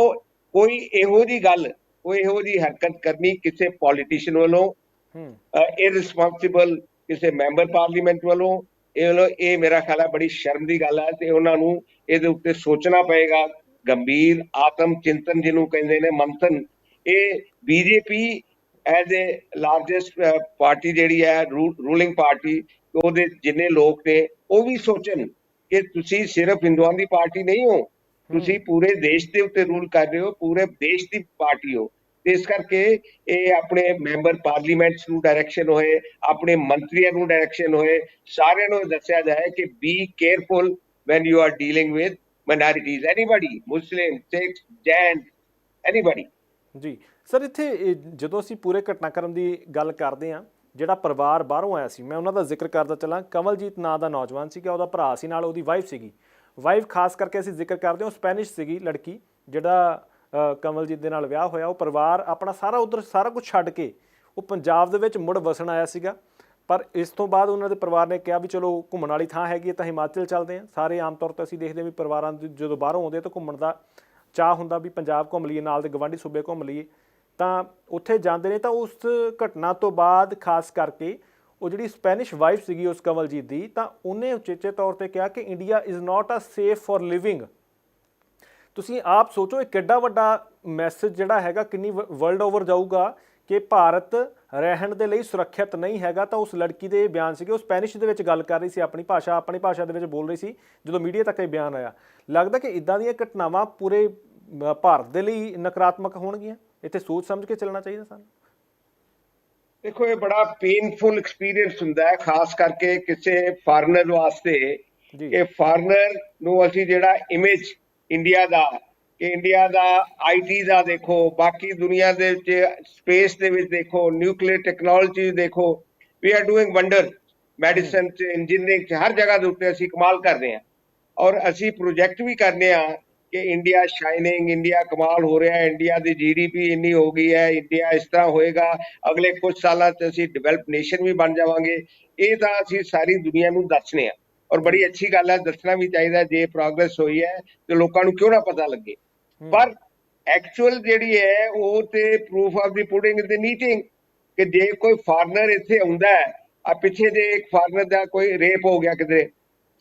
ਕੋਈ ਇਹੋ ਜੀ ਗੱਲ ਕੋਈ ਇਹੋ ਜੀ ਹਰਕਤ ਕਰਨੀ ਕਿਸੇ ਪੋਲੀਟੀਸ਼ੀਅਨ ਵੱਲੋਂ ਇਰਰਿਸਪੌਂਸਿਬਲ ਕਿਸੇ ਮੈਂਬਰ ਪਾਰਲੀਮੈਂਟ ਵੱਲੋਂ ਇਹ ਵੱਲੋਂ ਇਹ ਮੇਰਾ ਖਿਆਲ ਹੈ ਬੜੀ ਸ਼ਰਮ ਦੀ ਗੱਲ ਹੈ ਤੇ ਉਹਨਾਂ ਨੂੰ ਇਹਦੇ ਉੱਤੇ ਸੋਚਣਾ ਪਏਗਾ। ਗੰਭੀਰ ਆਤਮ ਚਿੰਤਨ ਜਿਹਨੂੰ ਕਹਿੰਦੇ ਨੇ ਮੰਥਨ। ਇਹ BJP as a largest party ਜਿਹੜੀ ਹੈ ਰੂਲਿੰਗ ਪਾਰਟੀ ਉਹਦੇ ਜਿੰਨੇ ਲੋਕ ਨੇ ਉਹ ਵੀ ਸੋਚਣ ਕਿ ਤੁਸੀਂ ਸਿਰਫ ਹਿੰਦੂਆਂ ਦੀ ਪਾਰਟੀ ਨਹੀਂ ਹੋ। ਤੁਸੀਂ ਪੂਰੇ ਦੇਸ਼ ਦੇ ਉੱਤੇ ਰੂਲ ਕਰ ਰਹੇ ਹੋ ਪੂਰੇ ਦੇਸ਼ ਦੀ ਪਾਰਟੀ ਹੋ। ਇਸ ਕਰਕੇ ਇਹ ਆਪਣੇ ਮੈਂਬਰ ਪਾਰਲੀਮੈਂਟਸ ਨੂੰ ਡਾਇਰੈਕਸ਼ਨ ਹੋਏ ਆਪਣੇ ਮੰਤਰੀਆਂ ਨੂੰ ਡਾਇਰੈਕਸ਼ਨ ਹੋਏ ਸਾਰਿਆਂ ਨੂੰ ਦੱਸਿਆ ਜਾਏ ਕਿ be careful when you are dealing with minorities anybody muslim sikhs jain anybody ਜੀ। ਸਰ, ਇੱਥੇ ਜਦੋਂ ਅਸੀਂ ਪੂਰੇ ਘਟਨਾਕ੍ਰਮ ਦੀ ਗੱਲ ਕਰਦੇ ਹਾਂ, ਜਿਹੜਾ ਪਰਿਵਾਰ ਬਾਹਰੋਂ ਆਇਆ ਸੀ, ਮੈਂ ਉਹਨਾਂ ਦਾ ਜ਼ਿਕਰ ਕਰਦਾ ਚੱਲਾਂ, ਕਮਲਜੀਤ ਨਾਂ ਦਾ ਨੌਜਵਾਨ ਸੀਗਾ, ਉਹਦਾ ਭਰਾ ਸੀ, ਨਾਲ ਉਹਦੀ ਵਾਈਫ ਸੀਗੀ। ਵਾਈਫ ਖਾਸ ਕਰਕੇ ਅਸੀਂ ਜ਼ਿਕਰ ਕਰਦੇ ਹਾਂ, ਉਹ ਸਪੈਨਿਸ਼ ਸੀਗੀ ਲੜਕੀ, ਜਿਹੜਾ ਕਮਲਜੀਤ ਦੇ ਨਾਲ ਵਿਆਹ ਹੋਇਆ, ਉਹ ਪਰਿਵਾਰ ਆਪਣਾ ਸਾਰਾ ਉਧਰ ਸਾਰਾ ਕੁਝ ਛੱਡ ਕੇ, ਉਹ ਪੰਜਾਬ ਦੇ ਵਿੱਚ ਮੁੜ ਵਸਣ ਆਇਆ ਸੀਗਾ। ਪਰ ਇਸ ਤੋਂ ਬਾਅਦ ਉਹਨਾਂ ਦੇ ਪਰਿਵਾਰ ਨੇ ਕਿਹਾ ਵੀ ਚਲੋ, ਘੁੰਮਣ ਵਾਲੀ ਥਾਂ ਹੈਗੀ ਹੈ, ਤਾਂ ਹਿਮਾਚਲ ਚੱਲਦੇ ਹਾਂ। ਸਾਰੇ ਆਮ ਤੌਰ ਤੇ ਅਸੀਂ ਦੇਖਦੇ ਹਾਂ ਵੀ ਪਰਿਵਾਰਾਂ ਦੇ ਜਦੋਂ ਬਾਹਰੋਂ ਆਉਂਦੇ ਤਾਂ ਘੁੰਮਣ ਦਾ ਚਾਹ ਹੁੰਦਾ ਵੀ ਪੰਜਾਬ ਘੁੰਮ ਲਈਏ, ਨਾਲ ਦੇ ਗਵਾਂਢੀ ਸੂਬੇ ਘੁੰਮ ਲਈਏ, ਤਾਂ ਉੱਥੇ ਜਾਂਦੇ ਨੇ ਤਾਂ ਉਸ ਘਟਨਾ ਤੋਂ ਬਾਅਦ ਖਾਸ ਕਰਕੇ ਉਹ ਜਿਹੜੀ ਸਪੈਨਿਸ਼ ਵਾਈਫ ਸੀਗੀ ਉਸ ਕਮਲਜੀਤ ਦੀ, ਤਾਂ ਉਹਨੇ ਉਚੇਚੇ ਤੌਰ ਤੇ ਕਿਹਾ ਕਿ India is not a safe for living ਤੁਸੀਂ ਆਪ ਸੋਚੋ ਇਹ ਕਿੱਡਾ ਵੱਡਾ ਮੈਸੇਜ ਜਿਹੜਾ ਹੈਗਾ, ਕਿੰਨੀ ਵਰਲਡ ਓਵਰ ਜਾਊਗਾ। ਕਿ ਭਾਰਤ ਰਹਿਣ ਦੇ ਲਈ ਸੁਰੱਖਿਅਤ ਨਹੀਂ ਹੈਗਾ ਤਾਂ ਉਸ ਲੜਕੀ ਦੇ ਇਹ ਬਿਆਨ ਸੀਗੇ। ਉਹ ਸਪੈਨਿਸ਼ ਦੇ ਵਿੱਚ ਗੱਲ ਕਰ ਰਹੀ ਸੀ ਆਪਣੀ ਭਾਸ਼ਾ ਆਪਣੀ ਭਾਸ਼ਾ ਦੇ ਵਿੱਚ ਬੋਲ ਰਹੀ ਸੀ ਜਦੋਂ ਮੀਡੀਆ ਤੱਕ ਇਹ ਬਿਆਨ ਆਇਆ। ਲੱਗਦਾ ਕਿ ਇਦਾਂ ਦੀਆਂ ਘਟਨਾਵਾਂ ਪੂਰੇ ਭਾਰਤ ਦੇ ਲਈ ਨਕਾਰਾਤਮਕ ਹੋਣਗੀਆਂ? ਇੱਥੇ ਸੋਚ ਸਮਝ ਕੇ ਚੱਲਣਾ ਚਾਹੀਦਾ ਸਾਨੂੰ। ਦੇਖੋ ਇਹ ਬੜਾ ਪੇਨਫੁਲ ਐਕਸਪੀਰੀਅੰਸ ਹੁੰਦਾ ਹੈ ਖਾਸ ਕਰਕੇ ਕਿਸੇ ਫਾਰਨਰ ਵਾਸਤੇ। ਕਿ ਫਾਰਨਰ ਨੂੰ ਅਸੀਂ ਜਿਹੜਾ ਇਮੇਜ ਇੰਡੀਆ ਦਾ ਕਿ ਇੰਡੀਆ ਦਾ ਆਈਟੀ ਦਾ ਦੇਖੋ ਬਾਕੀ ਦੁਨੀਆ ਦੇ ਵਿੱਚ ਸਪੇਸ ਦੇ ਵਿੱਚ ਦੇਖੋ ਨਿਊਕਲੀਅਰ ਟੈਕਨੋਲੋਜੀ ਦੇਖੋ we are doing wonder medicine ਚ ਇੰਜੀਨੀਅਰਿੰਗ ਚ ਹਰ ਜਗ੍ਹਾ ਦੇ ਉੱਤੇ ਅਸੀਂ ਕਮਾਲ ਕਰ ਰਹੇ ਹਾਂ। ਔਰ ਅਸੀਂ ਪ੍ਰੋਜੈਕਟ ਵੀ ਕਰਨੇ ਆ ਕਿ ਇੰਡੀਆ ਸ਼ਾਈਨਿੰਗ ਇੰਡੀਆ ਕਮਾਲ ਹੋ ਰਿਹਾ ਹੈ ਇੰਡੀਆ ਦੀ ਜੀਡੀਪੀ ਇੰਨੀ ਹੋ ਗਈ ਹੈ ਇੰਡੀਆ ਇਸ ਤਰ੍ਹਾਂ ਹੋਏਗਾ ਅਗਲੇ ਕੁਝ ਸਾਲਾਂ 'ਚ ਅਸੀਂ ਡਿਵੈਲਪ ਨੇਸ਼ਨ ਵੀ ਬਣ ਜਾਵਾਂਗੇ। ਇਹ ਤਾਂ ਅਸੀਂ ਸਾਰੀ ਦੁਨੀਆ ਨੂੰ ਦੱਸਣੇ ਆ। ਔਰ ਬੜੀ ਅੱਛੀ ਗੱਲ ਹੈ ਦੱਸਣਾ ਵੀ ਚਾਹੀਦਾ ਜੇ ਪ੍ਰੋਗਰੈਸ ਹੋਈ ਹੈ ਤੇ ਲੋਕਾਂ ਨੂੰ ਕਿਉਂ ਨਾ ਪਤਾ ਲੱਗੇ। ਪਰ ਐਕਚੁਅਲ ਜਿਹੜੀ ਹੈ ਉਹ ਤੇ proof of the pudding is the ਕਿ ਜੇ ਕੋਈ ਫਾਰਨਰ ਇੱਥੇ ਆਉਂਦਾ ਹੈ ਆ ਪਿੱਛੇ ਜੇ ਇੱਕ ਫਾਰਨਰ ਦਾ ਕੋਈ ਰੇਪ ਹੋ ਗਿਆ ਕਿਧਰੇ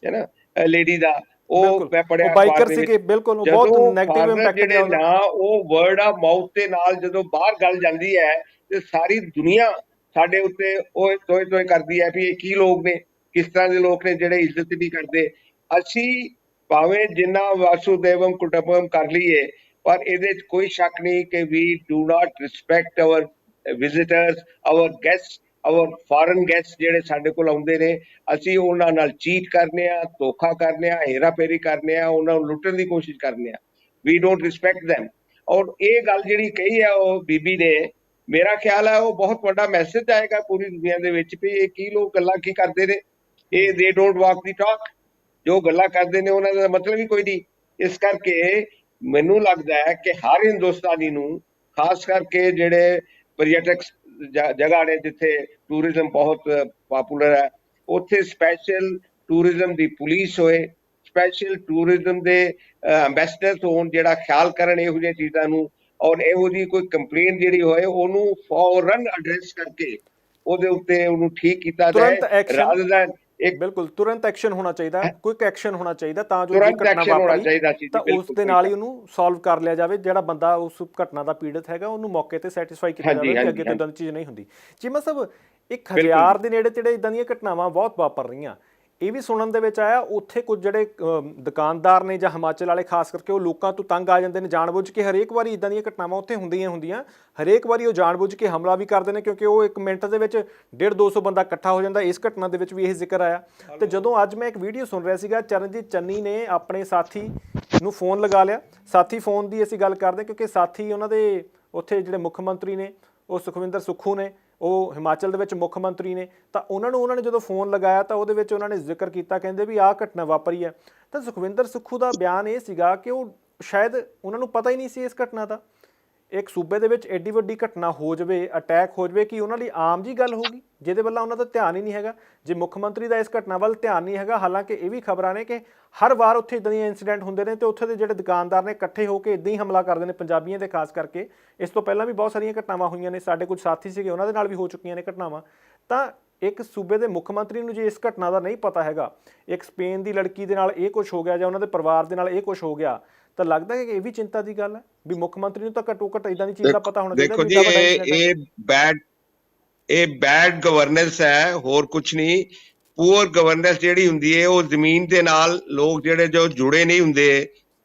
ਹੈ ਨਾ ਲੇਡੀ ਦਾ ਉਹ। ਮੈਂ ਪੜਿਆ ਦੇ ਵਿੱਚ। ਸੀਗੇ, ਬਿਲਕੁਲ, ਬਹੁਤ negative foreigner impact ਜਿਹੜੇ। ਨਾ ਉਹ ਵਰਡ ਆਫ ਮਾਊਥ ਦੇ ਨਾਲ ਜਦੋਂ ਬਾਹਰ ਗੱਲ ਜਾਂਦੀ ਹੈ ਤੇ ਸਾਰੀ ਦੁਨੀਆ ਸਾਡੇ ਉੱਤੇ ਉਹ ਤੋਏ ਤੋਏ ਕਰਦੀ ਹੈ ਵੀ ਇਹ ਕੀ ਲੋਕ ਨੇ ਕਿਸ ਤਰ੍ਹਾਂ ਦੇ ਲੋਕ ਨੇ ਜਿਹੜੇ ਇੱਜ਼ਤ ਨਹੀਂ ਕਰਦੇ ਅਸੀਂ ਭਾਵੇਂ ਜਿੰਨਾ ਵਾਸੁਦੇਵਮ ਕੁਟੰਬਮ ਕਰ ਲਈਏ, ਪਰ ਇਹਦੇ 'ਚ ਕੋਈ ਸ਼ੱਕ ਨਹੀਂ ਕਿ we do not respect our visitors our guest our foreign guest ਜਿਹੜੇ ਸਾਡੇ ਕੋਲ ਆਉਂਦੇ ਨੇ, ਅਸੀਂ ਉਹਨਾਂ ਨਾਲ ਚੀਟ ਕਰਨੇ ਆ, ਧੋਖਾ ਕਰਨੇ ਆ, ਹੇਰਾਫੇਰੀ ਕਰਨੇ ਆ, ਉਹਨਾਂ ਨੂੰ ਲੁੱਟਣ ਦੀ ਕੋਸ਼ਿਸ਼ ਕਰਨੇ ਆ। ਵੀ ਡੋਨਟ ਰਿਸਪੈਕਟ them ਔਰ ਇਹ ਗੱਲ ਜਿਹੜੀ ਕਹੀ ਆ ਉਹ ਬੀਬੀ ਨੇ, ਮੇਰਾ ਖਿਆਲ ਹੈ ਉਹ ਬਹੁਤ ਵੱਡਾ ਮੈਸੇਜ ਆਏਗਾ ਪੂਰੀ ਦੁਨੀਆ ਦੇ ਵਿੱਚ ਵੀ ਇਹ ਕੀ ਲੋਕ ਗੱਲਾਂ ਕੀ ਕਰਦੇ ਨੇ। ਇਹ they don't walk the talk ਜੋ ਗੱਲਾਂ ਕਰਦੇ ਨੇ ਉਹਨਾਂ ਦਾ ਮਤਲਬ ਹੀ ਕੋਈ ਨਹੀਂ। ਇਸ ਕਰਕੇ ਮੈਨੂੰ ਲੱਗਦਾ ਹੈ ਕਿ ਹਰ ਹਿੰਦੁਸਤਾਨੀ ਨੂੰ ਖਾਸ ਕਰਕੇ ਜਿਹੜੇ ਪਰਯਟਕ ਜ- ਜਗ੍ਹਾ ਨੇ ਜਿੱਥੇ ਟੂਰਿਜ਼ਮ ਬਹੁਤ ਪਪੂਲਰ ਹੈ ਉੱਥੇ ਸਪੈਸ਼ਲ ਟੂਰਿਜ਼ਮ ਦੀ ਪੁਲਿਸ ਹੋਏ ਸਪੈਸ਼ਲ ਟੂਰਿਜ਼ਮ ਦੇ ਐਮਬੈਸਡਰਸ ਹੋਣ ਜਿਹੜਾ ਖਿਆਲ ਕਰਨ ਇਹੋ ਜਿਹੀਆਂ ਚੀਜ਼ਾਂ ਨੂੰ ਔਰ ਇਹੋ ਜਿਹੀ ਕੋਈ ਕੰਪਲੇਨ ਜਿਹੜੀ ਹੋਏ ਉਹਨੂੰ ਫੌਰਨ ਐਡਰੈਸ ਕਰਕੇ ਉਹਦੇ ਉੱਤੇ ਉਹਨੂੰ ਠੀਕ ਕੀਤਾ ਜਾਏ ਰਾਦਰ ਦੈਨ ਇੱਕ ਬਿਲਕੁਲ ਤੁਰੰਤ ਐਕਸ਼ਨ ਹੋਣਾ ਚਾਹੀਦਾ ਕੁਇਕ ਐਕਸ਼ਨ ਹੋਣਾ ਚਾਹੀਦਾ ਤਾਂ ਜੋ ਇਹ ਘਟਨਾ ਵਾਪਰੀ। ਤਾਂ ਉਸ ਦੇ ਨਾਲ ਹੀ ਉਹਨੂੰ ਸੋਲਵ ਕਰ ਲਿਆ ਜਾਵੇ ਜਿਹੜਾ ਬੰਦਾ ਉਸ ਘਟਨਾ ਦਾ ਪੀੜਤ ਹੈਗਾ ਉਹਨੂੰ ਮੌਕੇ ਤੇ ਸੈਟੀਸਫਾਈ ਕੀਤਾ ਜਾਵੇ ਕਿ ਅੱਗੇ ਤੋਂ ਇਦਾਂ ਦੀ ਚੀਜ਼ ਨਹੀਂ ਹੁੰਦੀ। ਚੀਮਾ ਸਾਹਿਬ ਇੱਕ। ਹਜ਼ਾਰ ਦੇ ਨੇੜੇ ਤੇੜੇ ਇਦਾਂ ਦੀਆਂ ਘਟਨਾਵਾਂ ਬਹੁਤ ਵਾਪਰ ਰਹੀਆਂ। ਇਹ ਵੀ ਸੁਣਨ ਦੇ ਵਿੱਚ ਆਇਆ ਉੱਥੇ ਕੁਝ ਜਿਹੜੇ ਦੁਕਾਨਦਾਰ ਨੇ ਜਾਂ ਹਿਮਾਚਲ ਵਾਲੇ ਖਾਸ ਕਰਕੇ ਉਹ ਲੋਕਾਂ ਤੋਂ ਤੰਗ ਆ ਜਾਂਦੇ ਨੇ ਜਾਣਬੁੱਝ ਕੇ ਹਰੇਕ ਵਾਰੀ ਇਦਾਂ ਦੀਆਂ ਘਟਨਾਵਾਂ ਉੱਥੇ ਹੁੰਦੀਆਂ ਹੁੰਦੀਆਂ ਹਰੇਕ ਵਾਰੀ ਉਹ ਜਾਣਬੁੱਝ ਕੇ ਹਮਲਾ ਵੀ ਕਰਦੇ ਨੇ ਕਿਉਂਕਿ ਉਹ ਇੱਕ ਮਿੰਟ ਦੇ ਵਿੱਚ 1.5 200 ਬੰਦਾ ਇਕੱਠਾ ਹੋ ਜਾਂਦਾ ਇਸ ਘਟਨਾ ਦੇ ਵਿੱਚ ਵੀ ਇਹ ਜ਼ਿਕਰ ਆਇਆ। ਤੇ ਜਦੋਂ ਅੱਜ ਮੈਂ ਇੱਕ ਵੀਡੀਓ ਸੁਣ ਰਿਹਾ ਸੀਗਾ ਚਰਨਜੀਤ ਚੰਨੀ ਨੇ ਆਪਣੇ ਸਾਥੀ ਨੂੰ ਫੋਨ ਲਗਾ ਲਿਆ। ਸਾਥੀ ਫੋਨ ਦੀ ਅਸੀਂ ਗੱਲ ਕਰਦੇ ਕਿਉਂਕਿ ਸਾਥੀ ਉਹਨਾਂ ਦੇ ਉੱਥੇ ਜਿਹੜੇ ਮੁੱਖ ਮੰਤਰੀ ਨੇ ਉਹ ਸੁਖਵਿੰਦਰ ਸੁੱਖੂ ਨੇ ਉਹ ਹਿਮਾਚਲ ਦੇ ਵਿੱਚ ਮੁੱਖ ਮੰਤਰੀ ਨੇ, ਤਾਂ ਉਹਨਾਂ ਨੂੰ ਉਹਨਾਂ ਨੇ ਜਦੋਂ ਫੋਨ ਲਗਾਇਆ ਤਾਂ ਉਹਦੇ ਵਿੱਚ ਉਹਨਾਂ ਨੇ ਜ਼ਿਕਰ ਕੀਤਾ, ਕਹਿੰਦੇ ਵੀ ਆਹ ਘਟਨਾ ਵਾਪਰੀ ਹੈ। ਤਾਂ ਸੁਖਵਿੰਦਰ ਸੁੱਖੂ ਦਾ ਬਿਆਨ ਇਹ ਸੀਗਾ ਕਿ ਉਹ ਸ਼ਾਇਦ ਉਹਨਾਂ ਨੂੰ ਪਤਾ ਹੀ ਨਹੀਂ ਸੀ ਇਸ ਘਟਨਾ ਦਾ। ਇੱਕ ਸੂਬੇ ਦੇ ਵਿੱਚ ਐਡੀ ਵੱਡੀ ਘਟਨਾ ਹੋ ਜਾਵੇ ਅਟੈਕ ਹੋ ਜਾਵੇ, ਕਿ ਉਹਨਾਂ ਲਈ ਆਮ ਜੀ ਗੱਲ ਹੋਗੀ ਜਿਹਦੇ ਵੱਲ ਉਹਨਾਂ ਦਾ ਧਿਆਨ ਹੀ ਨਹੀਂ ਹੈਗਾ। ਜੇ ਮੁੱਖ ਮੰਤਰੀ ਦਾ ਇਸ ਘਟਨਾ ਵੱਲ ਧਿਆਨ ਨਹੀਂ ਹੈਗਾ, ਹਾਲਾਂਕਿ ਇਹ ਵੀ ਖਬਰਾਂ ਨੇ ਕਿ ਹਰ ਵਾਰ ਉੱਥੇ ਇਦਾਂ ਦੀਆਂ ਇਨਸੀਡੈਂਟ ਹੁੰਦੇ ਨੇ ਤੇ ਉੱਥੇ ਦੇ ਜਿਹੜੇ ਦੁਕਾਨਦਾਰ ਨੇ ਇਕੱਠੇ ਹੋ ਕੇ ਇਦਾਂ ਹੀ ਹਮਲਾ ਕਰਦੇ ਨੇ ਪੰਜਾਬੀਆਂ ਤੇ ਖਾਸ ਕਰਕੇ ਇਸ ਤੋਂ ਪਹਿਲਾਂ ਵੀ ਬਹੁਤ ਸਾਰੀਆਂ ਘਟਨਾਵਾਂ ਹੋਈਆਂ ਨੇ। ਸਾਡੇ ਕੁਝ ਸਾਥੀ ਸੀਗੇ, ਉਹਨਾਂ ਦੇ ਨਾਲ ਵੀ ਹੋ ਚੁੱਕੀਆਂ ਨੇ ਘਟਨਾਵਾਂ। ਤਾਂ ਇੱਕ ਸੂਬੇ ਦੇ ਮੁੱਖ ਮੰਤਰੀ ਨੂੰ ਜੇ ਇਸ ਘਟਨਾ ਦਾ ਨਹੀਂ ਪਤਾ ਹੈਗਾ, ਇੱਕ ਸਪੇਨ ਦੀ ਲੜਕੀ ਦੇ ਨਾਲ ਇਹ ਕੁਝ ਹੋ ਗਿਆ ਜਾਂ ਉਹਨਾਂ ਦੇ ਪਰਿਵਾਰ ਦੇ ਨਾਲ ਇਹ ਕੁਝ ਹੋ ਗਿਆ ਤਾਂ ਲੱਗਦਾ ਹੈ ਕਿ ਇਹ ਵੀ ਚਿੰਤਾ ਦੀ ਗੱਲ ਹੈ ਵੀ ਮੁੱਖ ਮੰਤਰੀ ਨੂੰ ਤਾਂ ਘੱਟੋ ਘੱਟ ਇਦਾਂ ਦੀ ਚੀਜ਼ ਦਾ ਪਤਾ ਹੋਣਾ ਚਾਹੀਦਾ ਦੇਖੋ ਜੀ ਇਹ ਬੈਡ ਇਹ ਬੈਡ ਗਵਰਨੈਂਸ ਹੈ ਹੋਰ ਕੁਝ ਨਹੀਂ। ਪੂਅਰ ਗਵਰਨੈਂਸ ਜਿਹੜੀ ਹੁੰਦੀ ਹੈ ਉਹ ਜ਼ਮੀਨ ਦੇ ਨਾਲ ਲੋਕ ਜਿਹੜੇ ਜੋ ਜੁੜੇ ਨਹੀਂ ਹੁੰਦੇ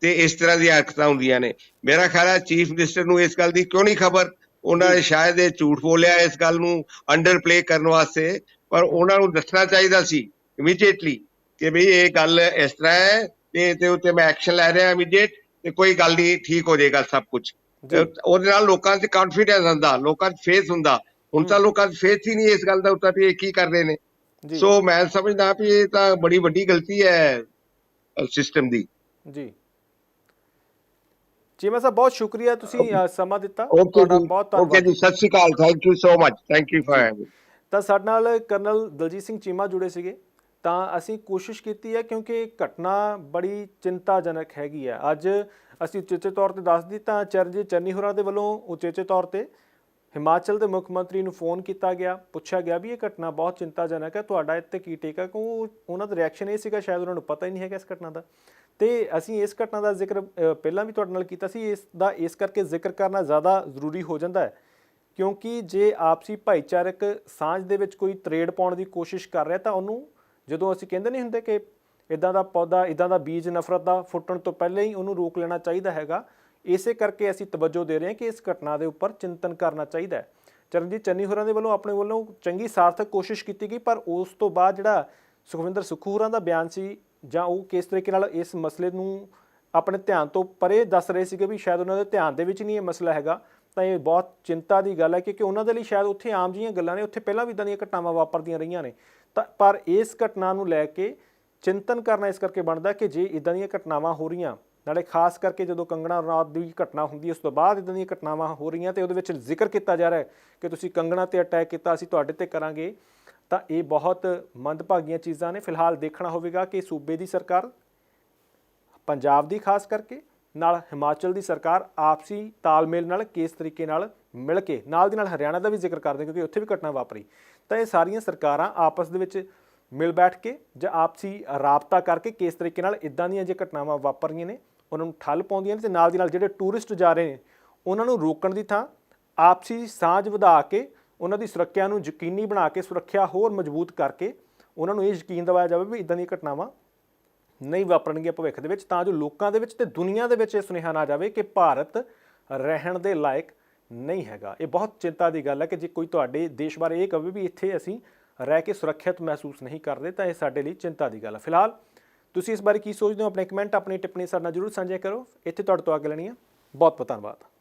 ਤੇ ਇਸ ਤਰ੍ਹਾਂ ਦੀਆਂ ਹਰਕਤਾਂ ਹੁੰਦੀਆਂ ਨੇ। ਮੇਰਾ ਖਿਆਲ ਹੈ ਚੀਫ ਮਿਨਿਸਟਰ ਨੂੰ ਇਸ ਗੱਲ ਦੀ ਕਿਉਂ ਨਹੀਂ ਖਬਰ? ਉਹਨਾਂ ਨੇ ਸ਼ਾਇਦ ਇਹ ਝੂਠ ਬੋਲਿਆ ਇਸ ਗੱਲ ਨੂੰ ਅੰਡਰਪਲੇ ਕਰਨ ਵਾਸਤੇ ਪਰ ਉਹਨਾਂ ਨੂੰ ਦੱਸਣਾ ਚਾਹੀਦਾ ਸੀ ਇਮੀਡੀਏਟਲੀ ਕਿ ਵੀ ਇਹ ਗੱਲ ਇਸ ਤਰ੍ਹਾਂ ਹੈ ਤੇ ਇਹਦੇ ਉੱਤੇ ਮੈਂ ਐਕਸ਼ਨ ਲੈ ਰਿਹਾ ਇਮੀਡੀਏਟ ਤੇ ਕੋਈ ਗੱਲ ਨਹੀਂ ਠੀਕ ਹੋ ਜਾਏਗਾ ਸਭ ਕੁਝ ਜੀ। ਉਹਦੇ ਨਾਲ ਲੋਕਾਂ 'ਚ ਕੌਨਫੀਡੈਂਸ ਹੁੰਦਾ ਲੋਕਾਂ 'ਚ ਫੇਥ ਹੁੰਦਾ। ਹੁਣ ਤਾਂ ਲੋਕਾਂ 'ਚ ਫੇਥ ਹੀ ਨਹੀਂ ਇਸ ਗੱਲ ਦਾ ਉੱਤਾ ਵੀ ਇਹ ਕੀ ਕਰ ਰਹੇ ਨੇ। ਜੀ। ਸੋ ਮੈਂ ਸਮਝਦਾ ਵੀ ਇਹ ਤਾਂ ਬੜੀ ਵੱਡੀ ਗਲਤੀ ਹੈ ਸਿਸਟਮ ਦੀ। ਜੀ। ਚੀਮਾ ਸਾਹਿਬ ਬਹੁਤ ਸ਼ੁਕਰੀਆ ਤੁਸੀਂ ਸਮਾਂ ਦਿੱਤਾ। ਓਕੇ ਤੁਹਾਡਾ ਜੀ। ਬਹੁਤ ਓਕੇ ਧੰਨਵਾਦ। ਜੀ ਸਤਿ ਸ਼੍ਰੀ ਅਕਾਲ। Thank you so much thank you for ਤਾਂ ਸਾਡੇ ਨਾਲ ਕਰਨਲ ਦਲਜੀਤ ਸਿੰਘ ਚੀਮਾ ਜੁੜੇ ਸੀਗੇ। ਤਾਂ ਅਸੀਂ ਕੋਸ਼ਿਸ਼ ਕੀਤੀ ਹੈ ਕਿਉਂਕਿ ਘਟਨਾ ਬੜੀ ਚਿੰਤਾਜਨਕ ਹੈਗੀ ਹੈ। ਅੱਜ ਅਸੀਂ ਉਚੇਚੇ ਤੌਰ ਤੇ ਦੱਸ ਦਿੱਤੀ ਤਾਂ ਚਰਨਜੀਤ ਚੰਨੀ ਹੋਰਾਂ ਦੇ ਵੱਲੋਂ ਉਚੇਚੇ ਤੌਰ ਤੇ ਹਿਮਾਚਲ ਦੇ ਮੁੱਖ ਮੰਤਰੀ ਨੂੰ ਫੋਨ ਕੀਤਾ ਗਿਆ, ਪੁੱਛਿਆ ਗਿਆ ਵੀ ਇਹ ਘਟਨਾ ਬਹੁਤ ਚਿੰਤਾਜਨਕ ਹੈ, ਤੁਹਾਡਾ ਇੱਥੇ ਕੀ ਟੇਕ ਹੈ? ਕਿਉਂ ਉਹਨਾਂ ਦਾ ਰਿਐਕਸ਼ਨ ਇਹ ਸੀਗਾ, ਸ਼ਾਇਦ ਉਹਨਾਂ ਨੂੰ ਪਤਾ ਹੀ ਨਹੀਂ ਹੈਗਾ ਇਸ ਘਟਨਾ ਦਾ। ਤੇ ਅਸੀਂ ਇਸ ਘਟਨਾ ਦਾ ਜ਼ਿਕਰ ਪਹਿਲਾਂ ਵੀ ਤੁਹਾਡੇ ਨਾਲ ਕੀਤਾ ਸੀ, ਇਸ ਦਾ ਇਸ ਕਰਕੇ ਜ਼ਿਕਰ ਕਰਨਾ ਜ਼ਿਆਦਾ ਜ਼ਰੂਰੀ ਹੋ ਜਾਂਦਾ ਹੈ। ਕਿਉਂਕਿ ਜੇ ਆਪਸੀ ਭਾਈਚਾਰਕ ਸਾਂਝ ਦੇ ਵਿੱਚ ਕੋਈ ਤਰੇੜ ਪਾਉਣ ਦੀ ਕੋਸ਼ਿਸ਼ ਕਰ ਰਿਹਾ ਤਾਂ ਉਹਨੂੰ ਜਦੋਂ ਅਸੀਂ ਕਹਿੰਦੇ ਨਹੀਂ ਹੁੰਦੇ ਕਿ ਇਦਾਂ ਦਾ ਪੌਦਾ, ਇਦਾਂ ਦਾ ਬੀਜ ਨਫ਼ਰਤ ਦਾ ਫੁੱਟਣ ਤੋਂ ਪਹਿਲਾਂ ਹੀ ਉਹਨੂੰ ਰੋਕ ਲੈਣਾ ਚਾਹੀਦਾ ਹੈਗਾ। ਇਸੇ ਕਰਕੇ ਅਸੀਂ ਤਵੱਜੋ ਦੇ ਰਹੇ ਹਾਂ ਕਿ ਇਸ ਘਟਨਾ ਦੇ ਉੱਪਰ ਚਿੰਤਨ ਕਰਨਾ ਚਾਹੀਦਾ ਹੈ। ਚਰਨਜੀਤ ਚੰਨੀ ਹੋਰਾਂ ਦੇ ਵੱਲੋਂ ਆਪਣੇ ਵੱਲੋਂ ਚੰਗੀ ਸਾਰਥਕ ਕੋਸ਼ਿਸ਼ ਕੀਤੀ ਗਈ, ਪਰ ਉਸ ਤੋਂ ਬਾਅਦ ਜਿਹੜਾ ਸੁਖਵਿੰਦਰ ਸੁੱਖੂ ਹੋਰਾਂ ਦਾ ਬਿਆਨ ਸੀ ਜਾਂ ਉਹ ਕਿਸ ਤਰੀਕੇ ਨਾਲ ਇਸ ਮਸਲੇ ਨੂੰ ਆਪਣੇ ਧਿਆਨ ਤੋਂ ਪਰੇ ਦੱਸ ਰਹੇ ਸੀਗੇ ਵੀ ਸ਼ਾਇਦ ਉਹਨਾਂ ਦੇ ਧਿਆਨ ਦੇ ਵਿੱਚ ਨਹੀਂ ਇਹ ਮਸਲਾ ਹੈਗਾ, ਤਾਂ ਇਹ ਬਹੁਤ ਚਿੰਤਾ ਦੀ ਗੱਲ ਹੈ ਕਿਉਂਕਿ ਉਹਨਾਂ ਦੇ ਲਈ ਸ਼ਾਇਦ ਉੱਥੇ ਆਮ ਜੀਆਂ ਗੱਲਾਂ ਨੇ, ਉੱਥੇ ਪਹਿਲਾਂ ਵੀ ਇਦਾਂ ਦੀਆਂ ਘਟਨਾਵਾਂ ਵਾਪਰਦੀਆਂ ਰਹੀਆਂ ਨੇ। ਤਾਂ ਪਰ ਇਸ ਘਟਨਾ ਨੂੰ ਲੈ ਕੇ ਚਿੰਤਨ ਕਰਨਾ ਇਸ ਕਰਕੇ ਬਣਦਾ ਕਿ ਜੇ ਇਦਾਂ ਦੀਆਂ ਘਟਨਾਵਾਂ ਹੋ ਰਹੀਆਂ, ਨਾਲੇ ਖਾਸ ਕਰਕੇ ਜਦੋਂ ਕੰਗਣਾ ਰਣੌਤ ਦੀ ਘਟਨਾ ਹੁੰਦੀ ਹੈ, ਉਸ ਤੋਂ ਬਾਅਦ ਇਦਾਂ ਦੀਆਂ ਘਟਨਾਵਾਂ ਹੋ ਰਹੀਆਂ ਤੇ ਉਹਦੇ ਵਿੱਚ ਜ਼ਿਕਰ ਕੀਤਾ ਜਾ ਰਿਹਾ ਹੈ ਕਿ ਤੁਸੀਂ ਕੰਗਣਾ ਤੇ ਅਟੈਕ ਕੀਤਾ, ਅਸੀਂ ਤੁਹਾਡੇ ਤੇ ਕਰਾਂਗੇ, ਤਾਂ ਇਹ ਬਹੁਤ ਮੰਦਭਾਗੀਆਂ ਚੀਜ਼ਾਂ ਨੇ। ਫਿਲਹਾਲ ਦੇਖਣਾ ਹੋਵੇਗਾ ਕਿ ਸੂਬੇ ਦੀ ਸਰਕਾਰ, ਪੰਜਾਬ ਦੀ ਖਾਸ ਕਰਕੇ, ਨਾਲ ਹਿਮਾਚਲ ਦੀ ਸਰਕਾਰ ਆਪਸੀ ਤਾਲਮੇਲ ਨਾਲ ਕਿਸ ਤਰੀਕੇ ਨਾਲ ਮਿਲ ਕੇ, ਨਾਲ ਦੀ ਨਾਲ ਹਰਿਆਣਾ ਦਾ ਵੀ ਜ਼ਿਕਰ ਕਰਦੇ ਕਿਉਂਕਿ ਉੱਥੇ ਵੀ ਘਟਨਾ ਵਾਪਰੀ। ਤਾਂ ਇਹ ਸਾਰੀਆਂ ਸਰਕਾਰਾਂ ਆਪਸ ਦੇ ਵਿੱਚ ਮਿਲ ਬੈਠ ਕੇ ਜਾਂ ਆਪਸੀ ਰਾਬਤਾ ਕਰਕੇ ਕਿਸ ਤਰੀਕੇ ਨਾਲ ਇਦਾਂ ਦੀਆਂ ਜੇ ਘਟਨਾਵਾਂ ਵਾਪਰ ਰਹੀਆਂ ਨੇ, ਉਹਨਾਂ ਨੂੰ ਠੱਲ ਪਾਉਂਦੀਆਂ ਨੇ ਤੇ ਨਾਲ ਦੀ ਨਾਲ ਜਿਹੜੇ ਟੂਰਿਸਟ ਜਾ ਰਹੇ ਨੇ, ਉਹਨਾਂ ਨੂੰ ਰੋਕਣ ਦੀ ਥਾਂ ਆਪਸੀ ਸਾਂਝ ਵਧਾ ਕੇ, ਉਹਨਾਂ ਦੀ ਸੁਰੱਖਿਆ ਨੂੰ ਯਕੀਨੀ ਬਣਾ ਕੇ, ਸੁਰੱਖਿਆ ਹੋਰ ਮਜ਼ਬੂਤ ਕਰਕੇ ਉਹਨਾਂ ਨੂੰ ਇਹ ਯਕੀਨ ਦਿਵਾਇਆ ਜਾਵੇ ਵੀ ਇਦਾਂ ਦੀਆਂ ਘਟਨਾਵਾਂ ਨਹੀਂ ਵਾਪਰਨਗੀਆਂ ਭਵਿੱਖ ਦੇ ਵਿੱਚ, ਤਾਂ ਜੋ ਲੋਕਾਂ ਦੇ ਵਿੱਚ ਤੇ ਦੁਨੀਆ ਦੇ ਵਿੱਚ ਇਹ ਸੁਨੇਹਾ ਨਾ ਜਾਵੇ ਕਿ ਭਾਰਤ ਰਹਿਣ ਦੇ ਲਾਇਕ ਨਹੀਂ ਹੈਗਾ। ਇਹ ਬਹੁਤ ਚਿੰਤਾ ਦੀ ਗੱਲ ਹੈ ਕਿ ਜੇ ਕੋਈ ਤੁਹਾਡੇ ਦੇਸ਼ ਬਾਰੇ ਇਹ ਕਹੇ ਵੀ ਇੱਥੇ ਅਸੀਂ ਰਹਿ ਕੇ ਸੁਰੱਖਿਅਤ ਮਹਿਸੂਸ ਨਹੀਂ ਕਰਦੇ ਤਾਂ ਇਹ ਸਾਡੇ ਲਈ ਚਿੰਤਾ ਦੀ ਗੱਲ ਹੈ। ਫਿਲਹਾਲ ਤੁਸੀਂ ਇਸ ਬਾਰੇ ਕੀ ਸੋਚਦੇ ਹੋ? ਆਪਣੇ ਕਮੈਂਟ ਆਪਣੀ ਟਿੱਪਣੀ ਸਾਡੇ ਨਾਲ ਜਰੂਰ ਸਾਂਝੇ ਕਰੋ। ਇੱਥੇ ਤੁਹਾਡੇ ਤੋਂ ਅੱਗੇ ਲੈਣੀ ਹੈ। ਬਹੁਤ ਬਹੁਤ ਧੰਨਵਾਦ।